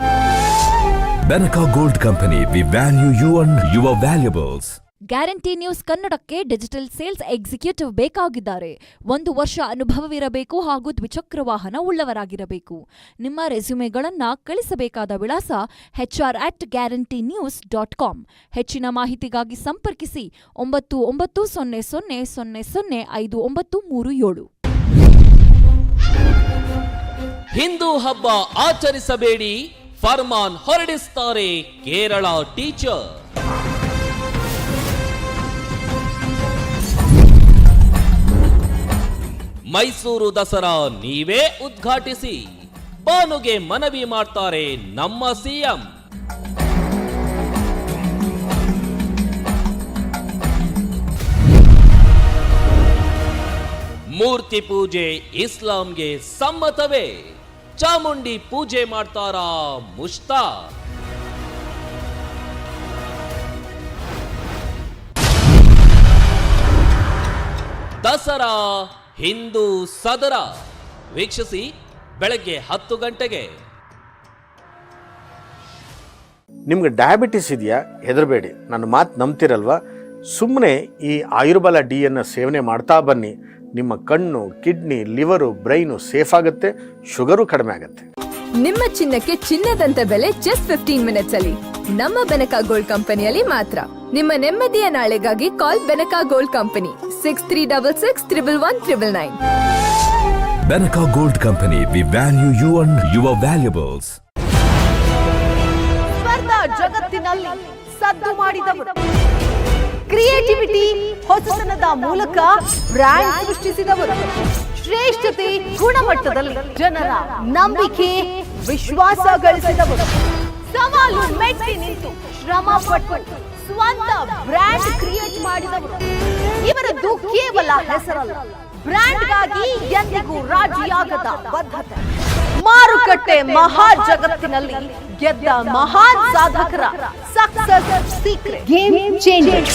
Benaka gold company we value you and your valuables. Guarantee news ಕನ್ನಡಕ್ಕೆ ಡಿಜಿಟಲ್ ಸೇಲ್ಸ್ ಎಕ್ಸಿಕ್ಯೂಟಿವ್ ಬೇಕಾಗಿದ್ದಾರೆ. ಒಂದು ವರ್ಷ ಅನುಭವವಿರಬೇಕು ಹಾಗೂ ದ್ವಿಚಕ್ರ ವಾಹನ ಉಳ್ಳವರಾಗಿರಬೇಕು. ನಿಮ್ಮ ರೆಸ್ಯೂಮೆಗಳನ್ನು ಕಳಿಸಬೇಕಾದ ವಿಳಾಸ HR at guarantee news dot com ಹೆಚ್ಚಿನ ಮಾಹಿತಿಗಾಗಿ ಸಂಪರ್ಕಿಸಿ ಒಂಬತ್ತು ಒಂಬತ್ತು ಸೊನ್ನೆ ಸೊನ್ನೆ ಸೊನ್ನೆ ಸೊನ್ನೆ ಐದು ಒಂಬತ್ತು ಮೂರು ಏಳು. ಹಿಂದೂ ಹಬ್ಬ ಆಚರಿಸಬೇಡಿ. ಫರ್ಮಾನ್ ಹೊರಡಿಸ್ತಾರೆ ಕೇರಳ ಟೀಚರ್. ಮೈಸೂರು ದಸರಾ ನೀವೇ ಉದ್ಘಾಟಿಸಿ. ಬಾನುಗೆ ಮನವಿ ಮಾಡ್ತಾರೆ ನಮ್ಮ ಸಿಎಂ. ಮೂರ್ತಿ ಪೂಜೆ ಇಸ್ಲಾಂಗೆ ಸಮ್ಮತವೇ. ಚಾಮುಂಡಿ ಪೂಜೆ ಮಾಡ್ತಾರಾ ಮುಷ್ತಾ ದಸರಾ ಹಿಂದೂ ಸದರ. ವೀಕ್ಷಿಸಿ ಬೆಳಗ್ಗೆ ಹತ್ತು ಗಂಟೆಗೆ. ನಿಮ್ಗೆ ಡಯಾಬಿಟಿಸ್ ಇದೆಯಾ? ಹೆದರಬೇಡಿ. ನನ್ನ ಮಾತು ನಂಬ್ತಿರಲ್ವಾ? ಸುಮ್ಮನೆ ಈ ಆಯುರ್ಬಲ ಡಿಯನ್ನು ಸೇವನೆ ಮಾಡ್ತಾ ಬನ್ನಿ. ನಿಮ್ಮ ಕಣ್ಣು ಕಿಡ್ನಿ ಲಿವರು ಬ್ರೈನು ಸೇಫ್ ಆಗುತ್ತೆ ಶುಗರು ಕಡಿಮೆ ಆಗುತ್ತೆ. ನಿಮ್ಮ ಚಿನ್ನಕ್ಕೆ ಚಿನ್ನದಂತ ಬೆಲೆ ಜಸ್ಟ್ ಫಿಫ್ಟೀನ್ ಮಿನಿಟ್ಸ್ ಅಲ್ಲಿ. ನಮ್ಮ ಬೆನಕ ಗೋಲ್ಡ್ ಕಂಪನಿಯಲ್ಲಿ ಮಾತ್ರ. ನಿಮ್ಮ ನೆಮ್ಮದಿಯ ನಾಳೆಗಾಗಿ call Benaka gold company six three double six triple one triple nine Benaka gold company we value you and your valuables ಸ್ಪರ್ಧಾ ಜಗತ್ತಿನಲ್ಲಿ ಸದ್ದು ಮಾಡಿದವರು. ಕ್ರಿಯೇಟಿವಿಟಿ ಹೊಸತನದ ಮೂಲಕ ಬ್ರ್ಯಾಂಡ್ ಸೃಷ್ಟಿಸಿದವರು. ಶ್ರೇಷ್ಠತೆ ಗುಣಮಟ್ಟದಲ್ಲಿ ಜನರ ನಂಬಿಕೆ ವಿಶ್ವಾಸ ಗಳಿಸಿದವರು. ಸವಾಲು ಮೆಟ್ಟಿ ನಿಂತು ಶ್ರಮ ಪಟ್ಟು. ಸ್ವಂತ ಬ್ರ್ಯಾಂಡ್ ಕ್ರಿಯೇಟ್ ಮಾಡಿದವರು. ಇವರದ್ದು ಕೇವಲ ಹೆಸರಲ್ಲ. ಬ್ರ್ಯಾಂಡ್ಗಾಗಿ ಎಂದಿಗೂ ರಾಜಿಯಾಗದ ಬದ್ಧತೆ. ಮಾರುಕಟ್ಟೆ ಮಹಾ ಜಗತ್ತಿನಲ್ಲಿ ಗೆದ್ದ ಮಹಾನ್ ಸಾಧಕರ ಸಕ್ಸಸ್ ಸೀಕ್ರೆಟ್ ಗೇಮ್ ಚೇಂಜರ್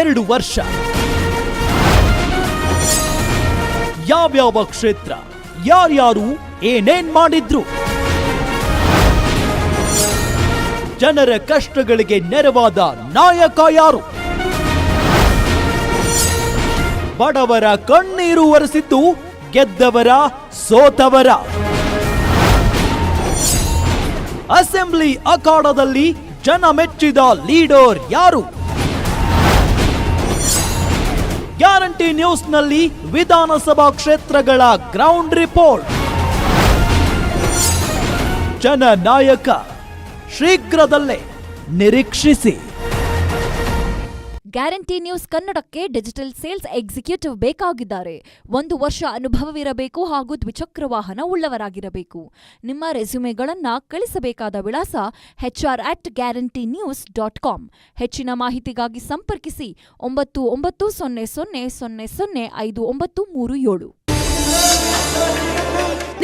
ಎರಡು ವರ್ಷ. ಯಾವ್ಯಾವ ಕ್ಷೇತ್ರ? ಯಾರ್ಯಾರು ಏನೇನ್ ಮಾಡಿದ್ರು? ಜನರ ಕಷ್ಟಗಳಿಗೆ ನೆರವಾದ ನಾಯಕ ಯಾರು? ಬಡವರ ಕಣ್ಣೀರು ಒರೆಸಿದ್ದು ಗೆದ್ದವರ, ಸೋತವರ. ಅಸೆಂಬ್ಲಿ ಅಖಾಡದಲ್ಲಿ ಜನ ಮೆಚ್ಚಿದ ಲೀಡರ್ ಯಾರು? ಗ್ಯಾರಂಟಿ ನ್ಯೂಸ್ನಲ್ಲಿ ವಿಧಾನಸಭಾ ಕ್ಷೇತ್ರಗಳ ಗ್ರೌಂಡ್ ರಿಪೋರ್ಟ್. ಜನನಾಯಕ ಶೀಘ್ರದಲ್ಲೇ ನಿರೀಕ್ಷಿಸಿ. ಗ್ಯಾರಂಟಿ ನ್ಯೂಸ್ ಕನ್ನಡಕ್ಕೆ ಡಿಜಿಟಲ್ ಸೇಲ್ಸ್ ಎಕ್ಸಿಕ್ಯೂಟಿವ್ ಬೇಕಾಗಿದ್ದಾರೆ. ಒಂದು ವರ್ಷ ಅನುಭವವಿರಬೇಕು ಹಾಗೂ ದ್ವಿಚಕ್ರ ವಾಹನ ಉಳ್ಳವರಾಗಿರಬೇಕು. ನಿಮ್ಮ ರೆಸ್ಯೂಮೆಗಳನ್ನು ಕಳಿಸಬೇಕಾದ ವಿಳಾಸ HR at guarantee news dot com ಹೆಚ್ಚಿನ ಮಾಹಿತಿಗಾಗಿ ಸಂಪರ್ಕಿಸಿ ಒಂಬತ್ತು ಒಂಬತ್ತು ಸೊನ್ನೆ ಸೊನ್ನೆ ಸೊನ್ನೆ ಸೊನ್ನೆ ಐದು ಒಂಬತ್ತು ಮೂರು ಏಳು.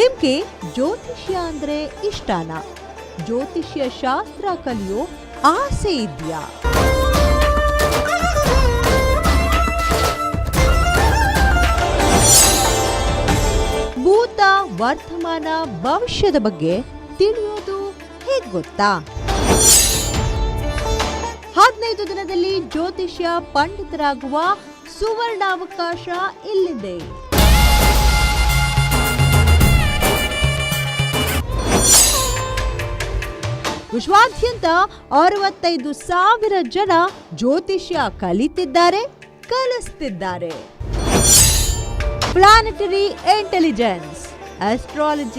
ನಿಮ್ಗೆ ಜ್ಯೋತಿಷ್ಯ ಅಂದ್ರೆ ಇಷ್ಟಾನ? ಜ್ಯೋತಿಷ್ಯ ಶಾಸ್ತ್ರ ಕಲಿಯೋ ಆಸೆ ಇದ್ಯಾ? ಭೂತ ವರ್ತಮಾನ ಭವಿಷ್ಯದ ಬಗ್ಗೆ ತಿಳಿಯೋದು ಹೇಗ್ ಗೊತ್ತಾ? ಹದಿನೈದು ದಿನದಲ್ಲಿ ಜ್ಯೋತಿಷ್ಯ ಪಂಡಿತರಾಗುವ ಸುವರ್ಣಾವಕಾಶ ಇಲ್ಲಿದೆ ವಿಶ್ವಾದ್ಯಂತ ಅರವತ್ತೈದು ಸಾವಿರ ಜನ ಜ್ಯೋತಿಷ್ಯ ಕಲಿತಿದ್ದಾರೆ, ಕಲಿಸ್ತಿದ್ದಾರೆ. planetary intelligence, astrology.